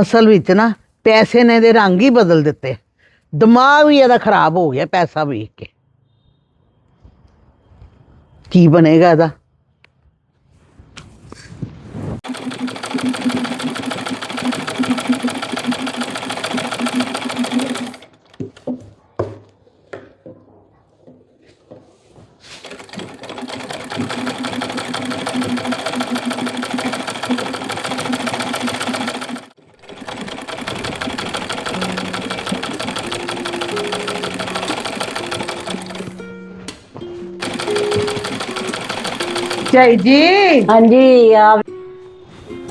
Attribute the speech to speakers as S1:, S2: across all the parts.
S1: ਅਸਲ ਵਿੱਚ ਨਾ ਪੈਸੇ ਨੇ ਦੇ ਰੰਗ ਹੀ ਬਦਲ ਦਿੱਤੇ। ਦਿਮਾਗ ਵੀ ਇਹਦਾ ਖਰਾਬ ਹੋ ਗਿਆ ਪੈਸਾ ਵੇਖ ਕੇ। ਕੀ ਬਣੇਗਾ ਇਹਦਾ? ਚਾਈ ਜੀ।
S2: ਹਾਂਜੀ ਆ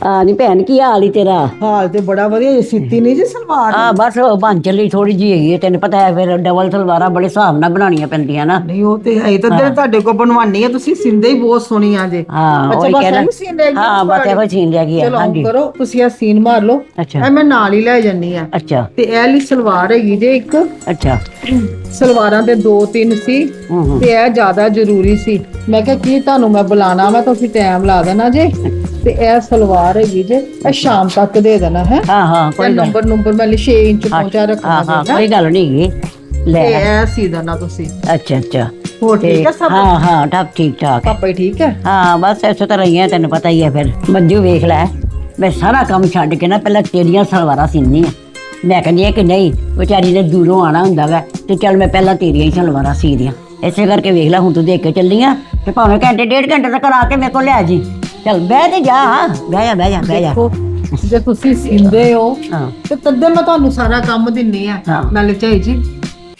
S2: ਆ ਨਹੀਂ ਭੈਣ ਕੀ ਹਾਲ ਈ ਤੇਰਾ?
S1: ਹਾਲ ਤੇ ਬੜਾ ਵਧੀਆ ਜੀ ਸਿੱਤੀ ਨਹੀਂ ਜੀ ਸਲਵਾਰ?
S2: ਆ ਬਸ ਉਹ ਬਣ ਚੱਲੀ ਥੋੜੀ ਜੀ ਹੈਗੀ ਹੈ ਤੈਨੂੰ ਪਤਾ ਹੈ ਫਿਰ ਡਬਲ ਸਲਵਾਰਾਂ ਬੜੇ ਹਿਸਾਬ ਨਾਲ ਬਣਾਉਣੀਆਂ ਪੈਂਦੀਆਂ ਨਾ।
S1: ਨਹੀਂ ਉਹ ਤੇ ਹੈ ਹੀ ਤਾਂ ਜਿਹੜੇ ਤੁਹਾਡੇ ਕੋਲ ਬਣਵਾਨੀ ਆ ਤੁਸੀਂ ਸਿੰਦੇ ਹੀ ਬਹੁਤ ਸੋਹਣੀ ਆ ਜੇ।
S2: ਹਾਂ
S1: ਅੱਛਾ
S2: ਉਹੀ
S1: ਬਸ
S2: ਕਹਿ
S1: ਐਵੇਂ ਸੀਨ ਰਹਿ ਗਈ
S2: ਹਾਂ ਬਸ ਇਹੋ ਸੀਨ ਰਹਿ ਗਈ ਹੈ
S1: ਚਲੋ
S2: ਹਾਂਜੀ।
S1: ਕਰੋ ਤੁਸੀਂ ਆ ਸੀਨ ਮਾਰ ਲਓ
S2: ਅੱਛਾ।
S1: ਇਹ ਮੈਂ ਨਾਲ ਹੀ ਲੈ ਜੰਨੀ ਆ।
S2: ਅੱਛਾ।
S1: ਤੇ ਇਹ ਲਈ ਸਲਵਾਰ ਹੈਗੀ ਜੇ ਇੱਕ।
S2: ਅੱਛਾ।
S1: ਸਲਵਾਰਾਂ ਦੇ ਦੋ ਤਿੰਨ ਸੀ
S2: ਹੂੰ ਹੂੰ।
S1: ਤੇ ਇਹ ਜ਼ਿਆਦਾ ਜ਼ਰੂਰੀ ਸੀ। ਮੈਂ ਕਿਹਾ ਕੀ ਤੁਹਾਨੂੰ ਮੈਂ ਬੁਲਾਣਾ ਵਾ ਤੁਸੀਂ ਟਾਈਮ ਲਾ ਦੇਣਾ ਜੇ। ਤੇ ਇਹ ਸਲਵਾਰ ਹੈਗੀ ਜੇ ਇਹ ਸ਼ਾਮ ਤੱਕ ਦੇ ਦੇਣਾ ਹੈ?
S2: ਹਾਂ ਹਾਂ ਕੋਈ ਗੱਲ
S1: ਨੰਬਰ ਨੰਬਰ ਮੈਂ 6 ਇੰਚ ਪਹੁੰਚਾ ਰੱਖਣਾ
S2: ਹਾਂ ਹਾਂ? ਕੋਈ ਗੱਲ ਨਹੀਂ ਹੈਗੀ ਲੈ
S1: ਇਹ ਸੀ ਦੇਣਾ ਤੁਸੀਂ।
S2: ਅੱਛਾ ਅੱਛਾ।
S1: ਹੋਰ ਠੀਕ ਹੈ ਸਭ?
S2: ਹਾਂ ਹਾਂ ਠਾਕ ਠੀਕ ਠਾਕ।
S1: ਪਾਪਾ ਹੀ ਠੀਕ ਹੈ
S2: ਹਾਂ ਬਸ ਇਸੇ ਤਰ੍ਹਾਂ ਹੀ ਹੈ ਤੈਨੂੰ ਪਤਾ ਹੀ ਹੈ ਫਿਰ। ਮੰਜੂ ਵੇਖ ਲੈ ਮੈਂ ਸਾਰਾ ਕੰਮ ਛੱਡ ਕੇ ਨਾ ਪਹਿਲਾਂ ਤੇਰੀਆਂ ਸਲਵਾਰਾਂ ਸੀਨੀ ਆ। ਮੈਂ ਕਹਿੰਦੀ ਆ ਕਿ ਨਹੀਂ ਵਿਚਾਰੀ ਨੇ ਦੂਰੋਂ ਆਣਾ ਹੁੰਦਾ ਵਾ ਤੇ ਚੱਲ ਮੈਂ ਪਹਿਲਾਂ ਤੇਰੀਆਂ ਹੀ ਸਲਵਾਰਾਂ ਸੀ ਦੀਆਂ ਇਸੇ ਕਰਕੇ ਵੇਖ ਲੈ ਹੁਣ ਤੂੰ ਦੇਖ ਕੇ ਚੱਲੀ ਆ ਤੇ ਭਾਵੇਂ ਘੰਟੇ ਡੇਢ ਘੰਟੇ ਤੱਕ ਆ ਕੇ ਮੇਰੇ ਕੋਲ ਲੈ ਜੀ। ਚੱਲ ਬਹਿ ਤੇ ਜਾ ਬਹਿ ਜਾ ਬਹਿ ਜਾ ਬਹਿ ਜਾ।
S1: ਦੇਖੋ ਜੇ ਤੁਸੀਂ ਸਿੰਦੇ ਹੋ
S2: ਹਾਂ।
S1: ਤੇ ਤੱਦੇ ਮੈਂ ਤੁਹਾਨੂੰ ਸਾਰਾ ਕੰਮ ਦਿੰਨੀ ਆ।
S2: ਹਾਂ।
S1: ਨਾਲੇ ਚਾਈ ਜੀ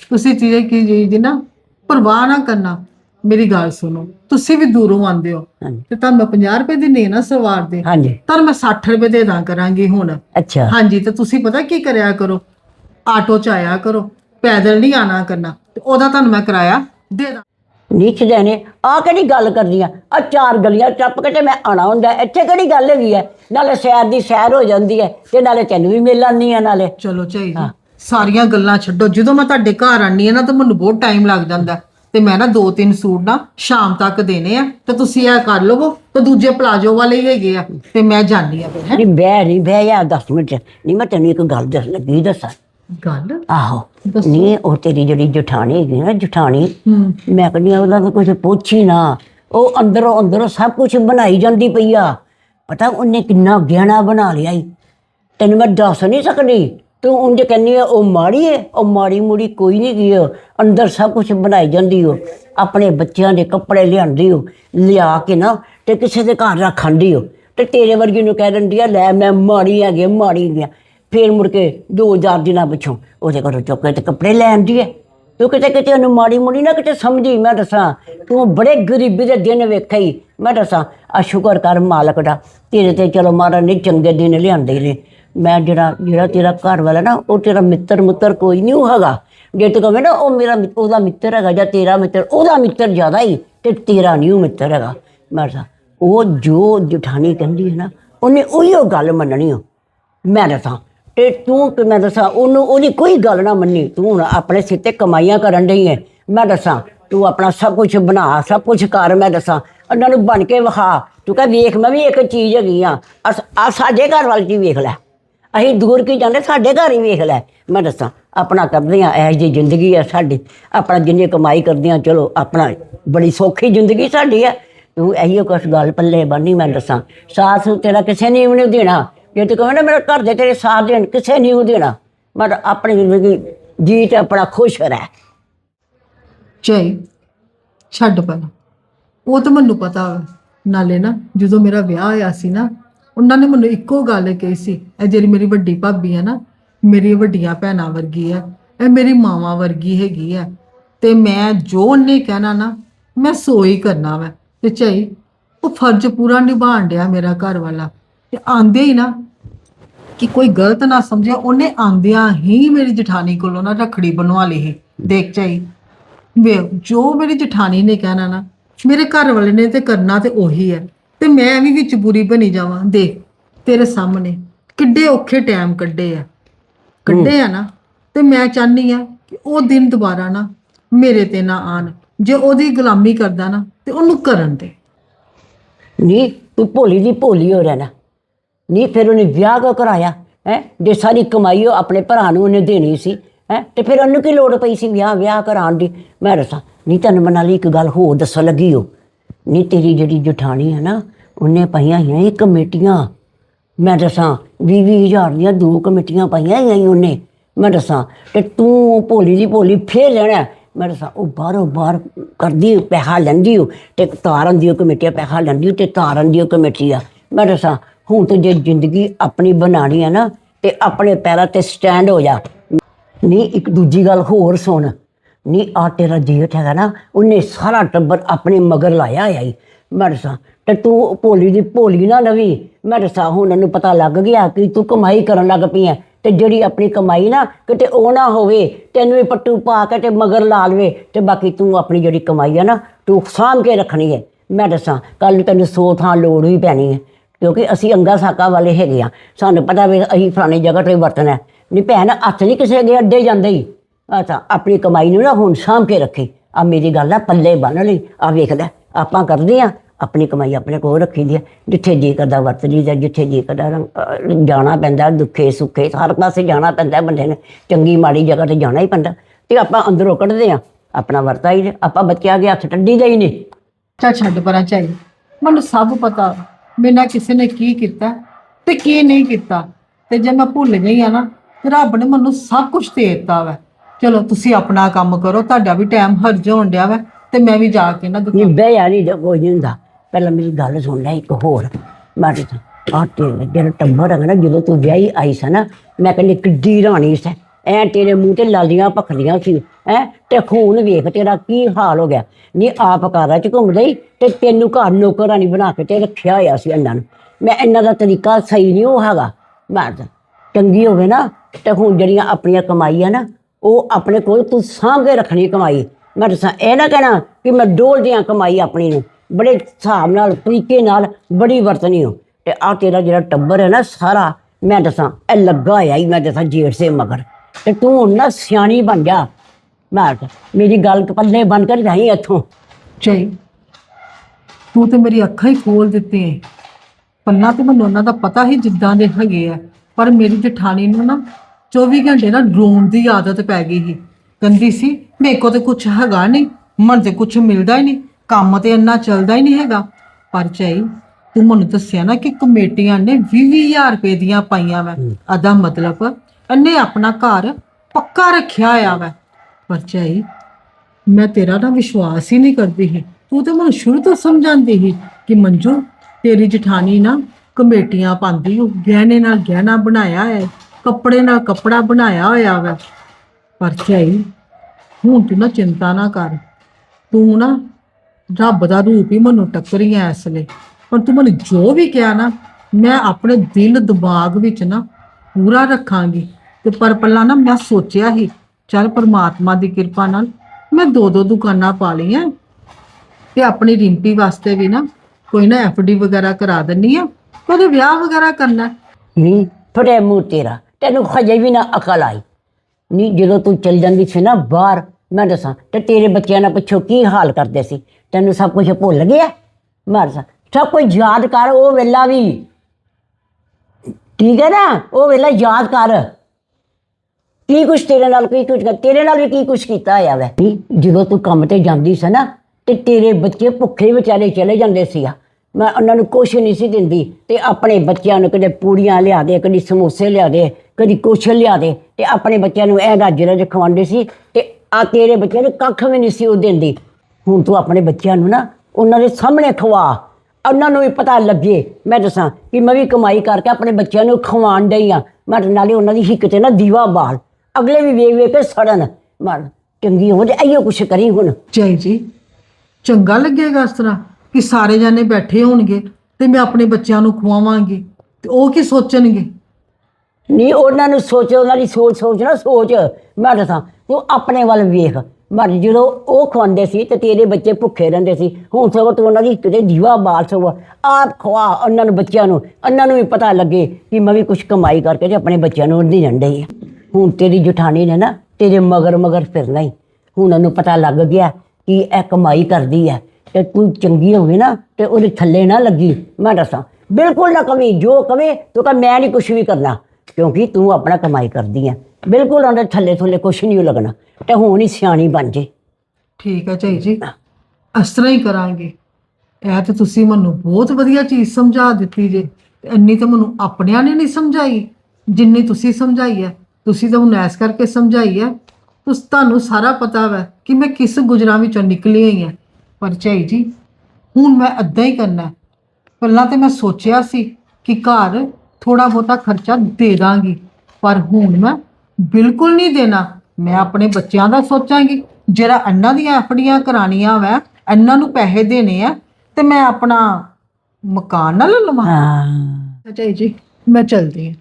S1: ਤੁਸੀਂ ਚੀਜ਼ ਕੀ ਚੀਜ਼ ਦੀ ਨਾ ਪਰਵਾਹ ਨਾ ਕਰਨਾ। ਮੇਰੀ ਗੱਲ ਸੁਣੋ ਤੁਸੀਂ ਵੀ ਦੂਰੋਂ ਆਉਂਦੇ ਹੋ।
S2: ਹਾਂਜੀ।
S1: ਤੇ ਤੁਹਾਨੂੰ ਮੈਂ 50 ਰੁਪਏ ਦਿੰਨੀ ਆ ਨਾ ਸਲਵਾਰ ਦੇ।
S2: ਹਾਂਜੀ।
S1: ਮੈਂ 60 ਰੁਪਏ ਦੇ ਦਾਂ ਕਰਾਂਗੀ ਹੁਣ।
S2: ਅੱਛਾ।
S1: ਹਾਂਜੀ ਤੇ ਤੁਸੀਂ ਪਤਾ ਕੀ ਕਰਿਆ ਕਰੋ? ਆਟੋ ਚ ਆਇਆ ਕਰੋ। ਪੈਦਲ ਨਹੀਂ ਆਣਾ ਕਰਨਾ। ਤੇ ਉਹਦਾ ਤੁਹਾਨੂੰ ਮੈਂ ਕਿਰਾਇਆ ਦੇ ਦਾਂ।
S2: ਨੀਚ ਦੇਣੇ ਆ ਕਿਹੜੀ ਗੱਲ ਕਰਦੀ ਆ? ਆ ਚਾਰ ਗਲੀਆਂ ਟੱਪ ਕੇ ਤੇ ਮੈਂ ਆਣਾ ਹੁੰਦਾ ਇੱਥੇ ਕਿਹੜੀ ਗੱਲ ਹੈਗੀ ਹੈ? ਨਾਲੇ ਸ਼ਹਿਰ ਦੀ ਸੈਰ ਹੋ ਜਾਂਦੀ ਹੈ ਤੇ ਨਾਲੇ ਤੈਨੂੰ ਵੀ ਮਿਲ ਆਨੀ ਆ ਨਾਲੇ।
S1: ਚਲੋ ਜੀ ਸਾਰੀਆਂ ਗੱਲਾਂ ਛੱਡੋ। ਜਦੋਂ ਮੈਂ ਤੁਹਾਡੇ ਘਰ ਆਨੀ ਆ ਨਾ ਤਾਂ ਮੈਨੂੰ ਬਹੁਤ ਟਾਈਮ ਲੱਗ ਜਾਂਦਾ। ਤੇ ਮੈਂ ਨਾ ਦੋ ਤਿੰਨ ਸੂਟ ਨਾ ਸ਼ਾਮ ਤੱਕ ਦੇਣੇ ਆ। ਤੇ ਤੁਸੀਂ ਇਹ ਕਰ ਲਵੋ ਤੇ ਦੂਜੇ ਪਲਾਜੋ ਵਾਲੇ ਹੀ ਹੈਗੇ ਆ। ਤੇ ਮੈਂ ਜਾਣੀ ਆ ਫਿਰ ਹੈ।
S2: ਨਹੀਂ ਬਹਿ ਨਹੀਂ ਬਹਿ ਜਾ 10 ਮਿੰਟ। ਨਹੀਂ ਮੈਂ ਤੈਨੂੰ ਇੱਕ ਗੱਲ ਦੱਸ ਲੱਗੀ ਦੱਸਾਂ?
S1: ਗੱਲ?
S2: ਆਹੋ। ਨਹੀਂ ਉਹ ਤੇਰੀ ਜਿਹੜੀ ਜਠਾਣੀ ਹੈਗੀ ਨਾ ਜਠਾਣੀ
S1: ਹੂੰ।
S2: ਮੈਂ ਕਹਿੰਦੀ ਹਾਂ ਉਹਦਾ ਤਾਂ ਕੁਝ ਪੁੱਛ ਹੀ ਨਾ। ਉਹ ਅੰਦਰੋਂ ਅੰਦਰੋਂ ਸਭ ਕੁਝ ਬਣਾਈ ਜਾਂਦੀ ਪਈ ਆ। ਪਤਾ ਉਹਨੇ ਕਿੰਨਾ ਗਹਿਣਾ ਬਣਾ ਲਿਆ ਈ। ਤੈਨੂੰ ਮੈਂ ਦੱਸ ਨਹੀਂ ਸਕਦੀ। ਤੂੰ ਉਂਝ ਕਹਿੰਦੀ ਆ ਉਹ ਮਾੜੀ ਏ। ਉਹ ਮਾੜੀ ਮੂੜੀ ਕੋਈ ਨਹੀਂ ਗਈ ਉਹ। ਅੰਦਰ ਸਭ ਕੁਝ ਬਣਾਈ ਜਾਂਦੀ ਉਹ। ਆਪਣੇ ਬੱਚਿਆਂ ਦੇ ਕੱਪੜੇ ਲਿਆਂਦੀ ਉਹ। ਲਿਆ ਕੇ ਨਾ ਤੇ ਕਿਸੇ ਦੇ ਘਰ ਰੱਖਾਂਦੀ ਉਹ। ਤੇ ਤੇਰੇ ਵਰਗੀ ਨੂੰ ਕਹਿ ਦਿੰਦੀ ਆ ਲੈ ਮੈਂ ਮਾੜੀ ਹੈਗੀ ਮਾੜੀ ਹੈਗੀ ਆ। ਫੇਰ ਮੁੜ ਕੇ 2000 ਦਿਨਾਂ ਪਿਛੋਂ ਉਹਦੇ ਘਰੋਂ ਚੁੱਕ ਕੇ ਤੇ ਕੱਪੜੇ ਲੈ ਆਂਦੀ ਹੈ ਤੂੰ ਕਿਤੇ ਕਿਤੇ ਉਹਨੂੰ ਮਾੜੀ ਮੋੜੀ ਨਾ ਕਿਤੇ ਸਮਝੀ, ਮੈਂ ਦੱਸਾਂ, ਤੂੰ ਬੜੇ ਗਰੀਬੀ ਦੇ ਦਿਨ ਵੇਖਈ। ਮੈਂ ਦੱਸਾਂ ਆ ਸ਼ੁਕਰ ਕਰ ਮਾਲਕ ਦਾ, ਤੇਰੇ ਤੇ ਚਲੋ ਮਹਾਰਾਜ ਨੇ ਚੰਗੇ ਦਿਨ ਲਿਆਂਦੇ ਨੇ। ਮੈਂ ਜਿਹੜਾ ਜਿਹੜਾ ਤੇਰਾ ਘਰ ਵਾਲਾ ਨਾ, ਉਹ ਤੇਰਾ ਮਿੱਤਰ ਮੁੱਤਰ ਕੋਈ ਨਹੀਂ ਹੈਗਾ। ਜੇ ਤੂੰ ਕਹਵੇਂ ਨਾ, ਉਹ ਮੇਰਾ ਮਿ- ਉਹਦਾ ਮਿੱਤਰ ਹੈਗਾ ਜਾਂ ਤੇਰਾ ਮਿੱਤਰ, ਉਹਦਾ ਮਿੱਤਰ ਜ਼ਿਆਦਾ ਹੀ ਤੇ ਤੇਰਾ ਨਹੀਂ ਉਹ ਮਿੱਤਰ ਹੈਗਾ। ਮੈਂ ਦੱਸਾਂ, ਉਹ ਜੋ ਜਠਾਣੀ ਕਹਿੰਦੀ ਹੈ ਨਾ, ਉਹਨੇ ਉਹੀ ਉਹ ਗੱਲ ਮੰਨਣੀ ਓ। ਮੈਂ ਦੱਸਾਂ ਤੇ ਤੂੰ ਕਿ ਮੈਂ ਦੱਸਾਂ, ਉਹਨੂੰ ਉਹਦੀ ਕੋਈ ਗੱਲ ਨਾ ਮੰਨੀ। ਤੂੰ ਹੁਣ ਆਪਣੇ ਸਿਰ ਤੇ ਕਮਾਈਆਂ ਕਰਨ ਡਈ ਹੈ ਮੈਂ ਦੱਸਾਂ, ਤੂੰ ਆਪਣਾ ਸਭ ਕੁਝ ਬਣਾ, ਸਭ ਕੁਝ ਕਰ, ਮੈਂ ਦੱਸਾਂ। ਉਹਨਾਂ ਨੂੰ ਬਣ ਕੇ ਵਿਖਾ। ਤੂੰ ਕਹ ਵੇਖ, ਮੈਂ ਵੀ ਇੱਕ ਚੀਜ਼ ਹੈਗੀ ਆ। ਆ ਸਾਡੇ ਘਰ ਵਾਲੀ ਚੀਜ਼ ਵੇਖ ਲੈ। ਅਸੀਂ ਦੂਰ ਕੀ ਜਾਂਦੇ, ਸਾਡੇ ਘਰ ਹੀ ਵੇਖ ਲੈ। ਮੈਂ ਦੱਸਾਂ, ਆਪਣਾ ਕਰਦੇ ਆ ਇਹ ਜੀ ਜ਼ਿੰਦਗੀ ਆ ਸਾਡੀ। ਆਪਣਾ ਜਿੰਨੀ ਕਮਾਈ ਕਰਦੇ ਆ ਚਲੋ, ਆਪਣਾ ਬੜੀ ਸੌਖੀ ਜ਼ਿੰਦਗੀ ਸਾਡੀ ਆ। ਤੂੰ ਇਹੀ ਕੁਛ ਗੱਲ ਪੱਲੇ ਬੰਨੀ ਮੈਂ ਦੱਸਾਂ। ਸਾਥ ਤੇਰਾ ਕਿਸੇ ਨੇ ਵੀ ਨਹੀਂ ਦੇਣਾ। ਜੇ ਤੂੰ ਕਹਵੇਂ ਨਾ ਮੇਰੇ ਘਰ ਦੇ ਤੇਰੇ ਸਾਥ ਦੇਣ, ਕਿਸੇ ਨੇ ਵੀ ਦੇਣਾ। ਮੈਂ ਆਪਣੀ ਜ਼ਿੰਦਗੀ ਜੀ ਤੇ ਆਪਣਾ ਖੁਸ਼ ਰਹਿ।
S1: ਚਾਈ ਛੱਡ ਪਹਿਲਾਂ। ਉਹ ਤਾਂ ਮੈਨੂੰ ਪਤਾ ਵਾ। ਨਾਲੇ ਨਾ, ਜਦੋਂ ਮੇਰਾ ਵਿਆਹ ਹੋਇਆ ਸੀ ਨਾ, ਉਹਨਾਂ ਨੇ ਮੈਨੂੰ ਇੱਕੋ ਗੱਲ ਕਹੀ ਸੀ। ਇਹ ਜਿਹੜੀ ਮੇਰੀ ਵੱਡੀ ਭਾਬੀ ਹੈ ਨਾ ਮੇਰੀ ਵੱਡੀਆਂ ਭੈਣਾਂ ਵਰਗੀ ਹੈ ਇਹ ਮੇਰੀ ਮਾਵਾਂ ਵਰਗੀ ਹੈਗੀ ਹੈ ਤੇ ਮੈਂ ਜੋ ਉਹਨੇ ਕਹਿਣਾ ਨਾ, ਮੈਂ ਸੋ ਹੀ ਕਰਨਾ ਵਾ। ਤੇ ਝਾਈ ਉਹ ਫਰਜ਼ ਪੂਰਾ ਨਿਭਾਣ ਡਿਆ ਮੇਰਾ ਘਰ ਵਾਲਾ। ਤੇ ਆਂਦੇ ਹੀ ਨਾ ਕਿ ਕੋਈ ਗਲਤ ਨਾ ਸਮਝੇ, ਉਹਨੇ ਆਂਦਿਆਂ ਹੀ ਮੇਰੀ ਜਠਾਣੀ ਕੋਲੋਂ ਨਾ ਰੱਖੜੀ ਬਣਵਾ ਲਈ ਸੀ। ਦੇਖ ਚਾਈ ਵੇ, ਜੋ ਮੇਰੀ ਜਠਾਣੀ ਨੇ ਕਹਿਣਾ ਨਾ, ਮੇਰੇ ਘਰ ਵਾਲੇ ਨੇ ਤੇ ਕਰਨਾ ਤੇ ਉਹੀ ਹੈ। ਤੇ ਮੈਂ ਵੀ ਵਿੱਚ ਬੁਰੀ ਬਣੀ ਜਾਵਾਂ, ਦੇਖ, ਤੇਰੇ ਸਾਹਮਣੇ ਕਿੱਡੇ ਔਖੇ ਟਾਈਮ ਕੱਢੇ ਆ। ਕੱਢੇ ਆ ਨਾ, ਤੇ ਮੈਂ ਚਾਹਨੀ ਆ ਕਿ ਉਹ ਦਿਨ ਦੁਬਾਰਾ ਨਾ ਮੇਰੇ ਤੇ ਨਾ ਆਣ, ਜੇ ਉਹਦੀ ਗੁਲਾਮੀ ਕਰਦਾ ਨਾ ਤੇ ਉਹਨੂੰ ਕਰਨ ਦੇ।
S2: ਨਹੀਂ ਤੂੰ ਭੋਲੀ ਦੀ ਭੋਲੀ ਹੋ ਰਹਿਣਾ। ਨਹੀਂ ਫਿਰ ਉਹਨੇ ਵਿਆਹ ਕੋ ਕਰਾਇਆ? ਹੈ? ਜੇ ਸਾਰੀ ਕਮਾਈ ਉਹ ਆਪਣੇ ਭਰਾ ਨੂੰ ਉਹਨੇ ਦੇਣੀ ਸੀ, ਹੈ? ਤੇ ਫਿਰ ਉਹਨੂੰ ਕੀ ਲੋੜ ਪਈ ਸੀ ਵਿਆਹ ਵਿਆਹ ਕਰਾਉਣ ਦੀ? ਮੈਂ ਦੱਸਾਂ ਨਹੀਂ ਤੈਨੂੰ ਮਨਾਂ ਲਈ ਇੱਕ ਗੱਲ ਹੋਰ ਦੱਸਣ ਲੱਗੀ ਹੋ ਨਹੀਂ ਤੇਰੀ ਜਿਹੜੀ ਜਠਾਣੀ ਹੈ ਨਾ, ਉਹਨੇ ਪਾਈਆਂ ਹੋਈਆਂ ਇਹ ਕਮੇਟੀਆਂ। ਮੈਂ ਦੱਸਾਂ ਵੀਹ ਵੀਹ ਹਜ਼ਾਰ ਦੀਆਂ ਦੋ ਕਮੇਟੀਆਂ ਪਾਈਆਂ ਹੋਈਆਂ ਉਹਨੇ। ਮੈਂ ਦੱਸਾਂ, ਤੇ ਤੂੰ ਭੋਲੀ ਦੀ ਭੋਲੀ ਫੇਰ ਲੈਣਾ ਮੈਂ ਦੱਸਾਂ, ਉਹ ਬਾਹਰੋਂ ਬਾਹਰ ਕਰਦੀ ਪੈਸਾ ਲੈਂਦੀ ਹੋ ਤੇ ਤਾਰਨ ਦੀ ਉਹ ਕਮੇਟੀਆਂ ਪੈਸਾ ਲੈਂਦੀ ਓ, ਤੇ ਤਾਰਨ ਦੀ ਉਹ ਕਮੇਟੀ ਆ। ਮੈਂ ਦੱਸਾਂ ਹੁਣ ਤੂੰ ਜੇ ਜ਼ਿੰਦਗੀ ਆਪਣੀ ਬਣਾਣੀ ਹੈ ਨਾ, ਤੇ ਆਪਣੇ ਪੈਰਾਂ ਤੇ ਸਟੈਂਡ ਹੋ ਜਾ। ਨਹੀਂ ਇੱਕ ਦੂਜੀ ਗੱਲ ਹੋਰ ਸੁਣ। ਨਹੀਂ ਆ ਤੇਰਾ ਜੇਠ ਹੈਗਾ ਨਾ, ਉਹਨੇ ਸਾਰਾ ਟੱਬਰ ਆਪਣੇ ਮਗਰ ਲਾਇਆ ਹੋਇਆ ਈ ਮੈਂ ਦੱਸਾਂ, ਤੇ ਤੂੰ ਭੋਲੀ ਦੀ ਭੋਲੀ ਨਾ ਨਵੀ ਮੈਂ ਦੱਸਾਂ, ਹੁਣ ਉਹਨੂੰ ਪਤਾ ਲੱਗ ਗਿਆ ਕਿ ਤੂੰ ਕਮਾਈ ਕਰਨ ਲੱਗ ਪਈ ਹੈ ਤੇ ਜਿਹੜੀ ਆਪਣੀ ਕਮਾਈ ਨਾ, ਕਿਤੇ ਉਹ ਨਾ ਹੋਵੇ, ਤੈਨੂੰ ਵੀ ਪੱਟੂ ਪਾ ਕੇ ਤੇ ਮਗਰ ਲਾ ਲਵੇ। ਤੇ ਬਾਕੀ ਤੂੰ ਆਪਣੀ ਜਿਹੜੀ ਕਮਾਈ ਆ ਨਾ, ਤੂੰ ਸਾਂਭ ਕੇ ਰੱਖਣੀ ਹੈ ਮੈਂ ਦੱਸਾਂ ਕੱਲ ਨੂੰ ਤੈਨੂੰ ਸੌ ਥਾਂ ਲੋੜ ਵੀ ਪੈਣੀ ਹੈ ਕਿਉਂਕਿ ਅਸੀਂ ਅੰਗਾ ਸਾਕਾ ਵਾਲੇ ਹੈਗੇ ਆ। ਸਾਨੂੰ ਪਤਾ ਵੀ ਅਸੀਂ ਫਲਾਣੀ ਜਗ੍ਹਾ ਤੇ ਵਰਤਣਾ ਹੈ। ਨਹੀਂ ਭੈਣ, ਹੱਥ ਨਹੀਂ ਕਿਸੇ ਅੱਗੇ ਅੱਡੇ ਜਾਂਦੇ ਹੀ। ਅੱਛਾ, ਆਪਣੀ ਕਮਾਈ ਨੂੰ ਨਾ ਹੁਣ ਸਾਂਭ ਕੇ ਰੱਖੀ। ਆ ਮੇਰੀ ਗੱਲ ਆ, ਪੱਲੇ ਬੰਨ ਲਈ। ਆ ਵੇਖ ਲੈ, ਆਪਾਂ ਕਰਦੇ ਆ ਆਪਣੀ ਕਮਾਈ ਆਪਣੇ ਕੋਲ ਰੱਖੀ ਦੀ ਆ। ਜਿੱਥੇ ਜੀ ਕਰਦਾ ਵਰਤ ਲਈ ਦਾ ਜਿੱਥੇ ਜੀ ਕਰਦਾ ਰੰਗ- ਅਹ ਜਾਣਾ ਪੈਂਦਾ, ਦੁੱਖੇ ਸੁੱਖੇ, ਹਰ ਪਾਸੇ ਜਾਣਾ ਪੈਂਦਾ ਬੰਦੇ ਨੇ। ਚੰਗੀ ਮਾੜੀ ਜਗ੍ਹਾ ਤੇ ਜਾਣਾ ਹੀ ਪੈਂਦਾ। ਤੇ ਆਪਾਂ ਅੰਦਰੋਂ ਕੱਢਦੇ ਆ ਆਪਣਾ ਵਰਤਾ ਹੀ ਨਹੀਂ। ਆਪਾਂ ਬੱਚਿਆਂ ਦੇ ਹੱਥ ਟੱਡੀ ਦਾ ਹੀ ਨਹੀਂ।
S1: ਚੱਲ ਛੱਡ ਪਰਾਂ ਚਾਹੀ ਮੈਨੂੰ ਸਭ ਪਤਾ। ਮੇਰੇ ਨਾਲ ਕਿਸੇ ਨੇ ਕੀ ਕੀਤਾ ਤੇ ਕੀ ਨਹੀਂ ਕੀਤਾ? ਤੇ ਜੇ ਮੈਂ ਭੁੱਲ ਗਈ ਆ ਨਾ, ਤੇ ਰੱਬ ਨੇ ਮੈਨੂੰ ਸਭ ਕੁਝ ਦੇ ਦਿੱਤਾ ਵਾ। ਚਲੋ, ਤੁਸੀਂ ਆਪਣਾ ਕੰਮ ਕਰੋ, ਤੁਹਾਡਾ ਵੀ ਟਾਈਮ ਹਰਜ ਹੋਣ ਡਿਆ ਵਾ, ਤੇ ਮੈਂ ਵੀ ਜਾ ਕੇ ਨਾ
S2: ਨਹੀਂ
S1: ਦੁਕਾਨ
S2: ਬਹਿ ਯਾਰੀ ਨਹੀਂ ਕੋਈ ਨਹੀਂ ਹੁੰਦਾ। ਪਹਿਲਾਂ ਮੇਰੀ ਗੱਲ ਸੁਣ ਲੈ ਇੱਕ ਹੋਰ। ਮੈਂ ਤੇ ਆ ਤੇਰੇ ਜਿਹੜਾ ਟੱਬਰ ਹੈਗਾ ਨਾ, ਜਦੋਂ ਤੂੰ ਵਿਆਹੀ ਆਈ ਸੀ ਨਾ, ਮੈਂ ਕਹਿੰਦੀ, ਕਿੱਡੀ ਰਾਣੀ ਸੀ। ਐ ਤੇਰੇ ਮੂੰਹ ਤੇ ਲਾਲੀਆਂ ਭਖਦੀਆਂ ਸੀ। ਹੈ? ਤੇ ਖੂਨ ਵੇਖ ਤੇਰਾ ਕੀ ਹਾਲ ਹੋ ਗਿਆ। ਨਹੀਂ ਆਪ ਘਰਾਂ ਚ ਘੁੰਮਦਾ ਹੀ ਤੇ ਤੈਨੂੰ ਘਰ ਨੌਕਰਾਨੀ ਬਣਾ ਕੇ ਤੇ ਰੱਖਿਆ ਹੋਇਆ ਸੀ ਇਹਨਾਂ ਨੂੰ। ਮੈਂ ਇਹਨਾਂ ਦਾ ਤਰੀਕਾ ਸਹੀ ਨਹੀਂ ਉਹ ਹੈਗਾ। ਮੈਂ ਚੰਗੀ ਹੋਵੇ ਨਾ, ਤੇ ਹੁਣ ਜਿਹੜੀਆਂ ਆਪਣੀਆਂ ਕਮਾਈ ਆ ਨਾ, ਉਹ ਆਪਣੇ ਕੋਲ ਤੂੰ ਸਾਂਭ ਕੇ ਰੱਖਣੀ ਕਮਾਈ। ਮੈਂ ਦੱਸਾਂ ਇਹ ਨਾ ਕਹਿਣਾ ਕਿ ਮੈਂ ਡੋਲਦੀ ਹਾਂ ਕਮਾਈ ਆਪਣੀ ਨੂੰ। ਬੜੇ ਹਿਸਾਬ ਨਾਲ, ਤਰੀਕੇ ਨਾਲ, ਬੜੀ ਵਰਤਨੀ ਹੋ ਤੇ ਆ ਤੇਰਾ ਜਿਹੜਾ ਟੱਬਰ ਹੈ ਨਾ ਸਾਰਾ, ਮੈਂ ਦੱਸਾਂ ਇਹ ਲੱਗਾ ਹੋਇਆ ਹੀ ਮੈਂ ਦੱਸਾਂ ਜੇਠ ਸੇ ਮਗਰ। ਤੇ ਤੂੰ ਹੁਣ ਨਾ ਸਿਆਣੀ ਬਣ ਜਾ। ਮੈਂ ਕਿਹਾ, ਮੇਰੀ ਗੱਲ ਪੱਲੇ ਬਣ ਕਰ ਜਾਈ ਇੱਥੋਂ।
S1: ਚਾਹੀ ਤੂੰ ਤੇ ਮੇਰੀ ਅੱਖਾਂ ਹੀ ਖੋਲ ਦਿੱਤੀਆਂ ਪੰਨਾ ਤੇ ਮੈਨੂੰ ਉਹਨਾਂ ਦਾ ਪਤਾ ਹੀ ਜਿੱਦਾਂ ਦੇ ਹੈਗੇ ਆ ਪਰ ਮੇਰੀ ਜਠਾਣੀ ਨੂੰ ਨਾ 24 ਘੰਟੇ ਨਾ ਰੋਣ ਦੀ ਆਦਤ ਪੈ ਗਈ ਸੀ। ਕਹਿੰਦੀ ਸੀ ਮੇਰੇ ਕੋਲ ਤੇ ਕੁਝ ਹੈਗਾ ਨਹੀਂ ਮਨ ਤੇ ਕੁਝ ਮਿਲਦਾ ਹੀ ਨਹੀਂ ਕੰਮ ਤੇ ਇੰਨਾ ਚੱਲਦਾ ਹੀ ਨਹੀਂ ਹੈਗਾ। ਪਰ ਚਾਈ ਤੂੰ ਮੈਨੂੰ ਦੱਸਿਆ ਨਾ ਕਿ ਕਮੇਟੀਆਂ ਨੇ 20000 ਰੁਪਏ ਦੀਆਂ ਪਾਈਆਂ ਵਾ। ਅਦਾ ਮਤਲਬ ਇਹਨੇ ਆਪਣਾ ਘਰ ਪੱਕਾ ਰੱਖਿਆ ਹੋਇਆ ਵਾ। ਪਰਚਾਈ ਮੈਂ ਤੇਰਾ ਨਾ ਵਿਸ਼ਵਾਸ ਹੀ ਨਹੀਂ ਕਰਦੀ ਸੀ। ਤੂੰ ਤਾਂ ਮੈਨੂੰ ਸ਼ੁਰੂ ਤੋਂ ਸਮਝਾਉਂਦੀ ਸੀ ਕਿ ਮੰਜੂ, ਤੇਰੀ ਜਠਾਣੀ ਨਾ ਕਮੇਟੀਆਂ ਪਾਉਂਦੀ ਉਹ ਗਹਿਣੇ ਨਾਲ ਗਹਿਣਾ ਬਣਾਇਆ ਹੈ ਕੱਪੜੇ ਨਾਲ ਕੱਪੜਾ ਬਣਾਇਆ ਹੋਇਆ ਵਾ। ਪਰ ਚਾਈ ਹੁਣ ਤੂੰ ਨਾ ਚਿੰਤਾ ਨਾ ਕਰ। ਤੂੰ ਨਾ ਰੱਬ ਦਾ ਰੂਪ ਹੀ ਮੈਨੂੰ ਟੱਕਰੀ ਐ ਇਸ ਲਈ ਪਰ ਤੂੰ ਮੈਨੂੰ ਜੋ ਵੀ ਕਿਹਾ ਨਾ, ਮੈਂ ਆਪਣੇ ਦਿਲ ਦਿਮਾਗ ਵਿੱਚ ਨਾ ਪੂਰਾ ਰੱਖਾਂਗੀ। ਤੇ ਪਰ ਪੱਲਾ ਨਾ ਮੈਂ ਸੋਚਿਆ ਸੀ ਚੱਲ ਪਰਮਾਤਮਾ ਦੀ ਕਿਰਪਾ ਨਾਲ ਮੈਂ ਦੋ ਦੋ ਦੁਕਾਨਾਂ ਪਾ ਲਈਆਂ ਤੇ ਆਪਣੀ ਰਿੰਪੀ ਵਾਸਤੇ ਵੀ ਨਾ ਕੋਈ ਨਾ ਐਫਡੀ ਵਗੈਰਾ ਕਰਾ ਦਿੰਨੀ ਆ ਉਹਦੇ ਵਿਆਹ ਵਗੈਰਾ ਕਰਨਾ।
S2: ਨਹੀਂ ਫਟੇ ਮੂੰਹ ਤੇਰਾ, ਤੈਨੂੰ ਖਜੇ ਵੀ ਨਾ ਅਕਲ ਆਈ। ਨਹੀਂ ਜਦੋਂ ਤੂੰ ਚੱਲ ਜਾਂਦੀ ਸੀ ਨਾ ਬਾਹਰ, ਮੈਂ ਦੱਸਾਂ, ਤੇ ਤੇਰੇ ਬੱਚਿਆਂ ਨਾਲ ਪੁੱਛੋ ਕੀ ਹਾਲ ਕਰਦੇ ਸੀ। ਤੈਨੂੰ ਸਭ ਕੁਝ ਭੁੱਲ ਗਿਆ? ਮੈਂ ਦੱਸਾਂ, ਸਭ ਕੁਝ ਯਾਦ ਕਰ, ਉਹ ਵੇਲਾ ਵੀ। ਠੀਕ ਹੈ ਨਾ? ਉਹ ਵੇਲਾ ਯਾਦ ਕਰ। ਕੀ ਕੁਛ ਤੇਰੇ ਨਾਲ, ਕੀ ਕੁਛ ਤੇਰੇ ਨਾਲ ਵੀ ਕੀ ਕੁਛ ਕੀਤਾ ਹੋਇਆ ਵੈ? ਵੀ ਜਦੋਂ ਤੂੰ ਕੰਮ ਤੇ ਜਾਂਦੀ ਸੀ ਨਾ, ਤੇ ਤੇਰੇ ਬੱਚੇ ਭੁੱਖੇ ਵਿਚਾਰੇ ਚਲੇ ਜਾਂਦੇ ਸੀ ਆ। ਮੈਂ ਉਹਨਾਂ ਨੂੰ ਕੁਛ ਨਹੀਂ ਸੀ ਦਿੰਦੀ, ਤੇ ਆਪਣੇ ਬੱਚਿਆਂ ਨੂੰ ਕਦੇ ਪੂੜੀਆਂ ਲਿਆ ਦੇ, ਕਦੀ ਸਮੋਸੇ ਲਿਆ ਦੇ, ਕਦੀ ਕੁਛ ਲਿਆ ਦੇ, ਤੇ ਆਪਣੇ ਬੱਚਿਆਂ ਨੂੰ ਇਹ ਗਾਜਰਾਂ ਚ ਖਵਾਉਂਦੇ ਸੀ, ਤੇ ਆ ਤੇਰੇ ਬੱਚਿਆਂ ਨੂੰ ਕੱਖ ਵੀ ਨਹੀਂ ਸੀ ਉਹ ਦਿੰਦੀ। ਹੁਣ ਤੂੰ ਆਪਣੇ ਬੱਚਿਆਂ ਨੂੰ ਨਾ ਉਹਨਾਂ ਦੇ ਸਾਹਮਣੇ ਖਵਾ। ਉਹਨਾਂ ਨੂੰ ਵੀ ਪਤਾ ਲੱਗੇ। ਮੈਂ ਦੱਸਾਂ ਕਿ ਮੈਂ ਵੀ ਕਮਾਈ ਕਰਕੇ ਆਪਣੇ ਬੱਚਿਆਂ ਨੂੰ ਖਵਾਉਣ ਡਈ ਆ। ਮੈਂ ਨਾਲੇ ਉਹਨਾਂ ਦੀ ਹਿੱਕ ਤੇ ਨਾ ਦੀਵਾ ਬਾਲ। ਅਗਲੇ ਵੀ ਵੇਖ ਵੇਖ ਕੇ ਸੜਨ। ਮਰ ਚੰਗੀ ਹੋ ਤੇ ਆਈਓ ਕੁਛ ਕਰੀ ਹੁਣ।
S1: ਜੈ ਜੀ ਚੰਗਾ ਲੱਗੇਗਾ ਇਸ ਤਰ੍ਹਾਂ ਕਿ ਸਾਰੇ ਜਾਣੇ ਬੈਠੇ ਹੋਣਗੇ ਤੇ ਮੈਂ ਆਪਣੇ ਬੱਚਿਆਂ ਨੂੰ ਖਵਾਵਾਂਗੀ ਤੇ ਉਹ ਕੀ ਸੋਚਣਗੇ?
S2: ਨਹੀਂ ਉਹਨਾਂ ਨੂੰ ਸੋਚ ਉਹਨਾਂ ਦੀ ਸੋਚ ਸੋਚ ਨਾ ਸੋਚ। ਮੈਂ ਦੱਸਾਂ ਤੂੰ ਆਪਣੇ ਵੱਲ ਵੇਖ। ਮਰ ਜਦੋਂ ਉਹ ਖਵਾਉਂਦੇ ਸੀ ਤੇ ਤੇਰੇ ਬੱਚੇ ਭੁੱਖੇ ਰਹਿੰਦੇ ਸੀ ਹੁਣ ਸਗੋਂ ਤੂੰ ਉਹਨਾਂ ਦੀ ਕਿਤੇ ਦੀਵਾ ਬਾਲ ਸਗੋਂ ਆਪ ਖਵਾ ਉਹਨਾਂ ਨੂੰ ਬੱਚਿਆਂ ਨੂੰ। ਉਹਨਾਂ ਨੂੰ ਵੀ ਪਤਾ ਲੱਗੇ ਕਿ ਮੈਂ ਵੀ ਕੁਝ ਕਮਾਈ ਕਰਕੇ ਤੇ ਆਪਣੇ ਬੱਚਿਆਂ ਨੂੰ ਨਹੀਂ ਡੰਡੇ ਹੁਣ ਤੇਰੀ ਜਠਾਣੀ ਨੇ ਨਾ ਤੇਰੇ ਮਗਰ ਮਗਰ ਫਿਰਨਾ ਹੀ ਹੁਣ ਉਹਨੂੰ ਪਤਾ ਲੱਗ ਗਿਆ ਕਿ ਇਹ ਕਮਾਈ ਕਰਦੀ ਹੈ ਤੇ ਤੂੰ ਚੰਗੀ ਹੋਵੇ ਨਾ, ਤੇ ਉਹਦੇ ਥੱਲੇ ਨਾ ਲੱਗੀ। ਮੈਂ ਦੱਸਾਂ, ਬਿਲਕੁਲ ਨਾ ਕਵੀ, ਜੋ ਕਵੇ, ਤੂੰ ਕਹ, ਮੈਂ ਨਹੀਂ ਕੁਝ ਵੀ ਕਰਨਾ, ਕਿਉਂਕਿ ਤੂੰ ਆਪਣਾ ਕਮਾਈ ਕਰਦੀ ਹੈ ਬਿਲਕੁਲ ਉਹਦੇ ਥੱਲੇ ਥੱਲੇ ਕੁਛ ਨਹੀਂ ਲੱਗਣਾ, ਤੇ ਹੁਣ ਹੀ ਸਿਆਣੀ ਬਣ ਜੇ।
S1: ਠੀਕ ਹੈ ਝਾਈ ਜੀ, ਇਸ ਤਰ੍ਹਾਂ ਹੀ ਕਰਾਂਗੇ। ਇਹ ਤੇ ਤੁਸੀਂ ਮੈਨੂੰ ਬਹੁਤ ਵਧੀਆ ਚੀਜ਼ ਸਮਝਾ ਦਿੱਤੀ ਜੇ ਇੰਨੀ ਤਾਂ ਮੈਨੂੰ ਆਪਣਿਆਂ ਨੇ ਨਹੀਂ ਸਮਝਾਈ, ਜਿੰਨੀ ਤੁਸੀਂ ਸਮਝਾਈ ਹੈ ਤੁਸੀਂ ਤਾਂ ਹੁਣ ਐਸ ਕਰਕੇ ਸਮਝਾਈ ਹੈ ਤੁਸ ਤੁਹਾਨੂੰ ਸਾਰਾ ਪਤਾ ਵਾ ਕਿ ਮੈਂ ਕਿਸ ਗੁਜਰਾਂ ਵਿੱਚੋਂ ਨਿਕਲੀ ਹੋਈ ਹਾਂ। ਪਰ ਝਾਈ ਜੀ ਹੁਣ ਮੈਂ ਅੱਧਾ ਹੀ ਕਰਨਾ ਹੈ। ਪਹਿਲਾਂ ਤੇ ਮੈਂ ਸੋਚਿਆ ਸੀ ਕਿ ਘਰ ਥੋੜਾ ਬਹੁਤਾ ਖਰਚਾ ਦੇ ਦਾਂਗੀ ਪਰ ਹੁਣ ਮੈਂ ਬਿਲਕੁਲ ਨਹੀਂ ਦੇਣਾ। ਮੈਂ ਆਪਣੇ ਬੱਚਿਆਂ ਦਾ ਸੋਚਾਂਗੀ ਜਿਹੜਾ ਇਹਨਾਂ ਦੀਆਂ ਐਫਡੀਆਂ ਕਰਾਣੀਆਂ ਵੈ ਇਹਨਾਂ ਨੂੰ ਪੈਸੇ ਦੇਣੇ ਆ ਤੇ ਮੈਂ ਆਪਣਾ ਮਕਾਨ ਨਾ ਲੈ ਲਵਾਂ।
S2: ਹਾਂ।
S1: ਜੀ ਮੈਂ ਚਲਦੀ ਹਾਂ।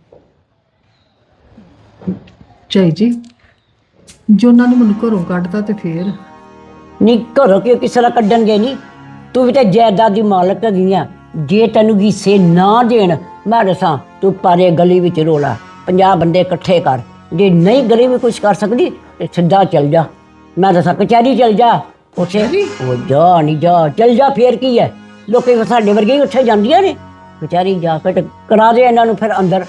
S1: ਚਾਈ ਜੀ ਜੋ ਉਹਨਾਂ ਨੇ ਮੈਨੂੰ ਘਰੋਂ ਕੱਢਤਾ ਤੇ ਫੇਰ?
S2: ਨਹੀਂ ਘਰੋਂ ਕਿਉਂ ਕਿਸੇ ਨਾਲ ਕੱਢਣਗੇ ਨਹੀਂ ਤੂੰ ਵੀ ਤੇ ਜਾਇਦਾਦ ਦੀ ਮਾਲਕ ਹੈਗੀ ਆ। ਜੇ ਤੈਨੂੰ ਹਿੱਸੇ ਨਾ ਦੇਣ ਮੈਂ ਦੱਸਾਂ ਤੂੰ ਪਾਰੇ ਗਲੀ ਵਿੱਚ ਰੋਲਾ। 50 ਬੰਦੇ ਇਕੱਠੇ ਕਰ। ਜੇ ਨਹੀਂ ਗਲੀ ਵਿੱਚ ਕੁਝ ਕਰ ਸਕਦੀ ਤੇ ਸਿੱਧਾ ਚੱਲ ਜਾ। ਮੈਂ ਦੱਸਾਂ ਕਚਹਿਰੀ ਚੱਲ ਜਾ। ਉੱਥੇ
S1: ਕਚਹਿਰੀ?
S2: ਉਹ ਜਾ ਨਹੀਂ ਜਾ ਚੱਲ ਜਾ ਫੇਰ ਕੀ ਹੈ ਲੋਕੀ ਸਾਡੇ ਵਰਗੇ ਹੀ ਉੱਥੇ ਜਾਂਦੀਆਂ ਨੇ। ਕਚਹਿਰੀ ਜਾ ਕੇ ਤੇ ਕਰਾ ਦੇ ਇਹਨਾਂ ਨੂੰ ਫਿਰ ਅੰਦਰ।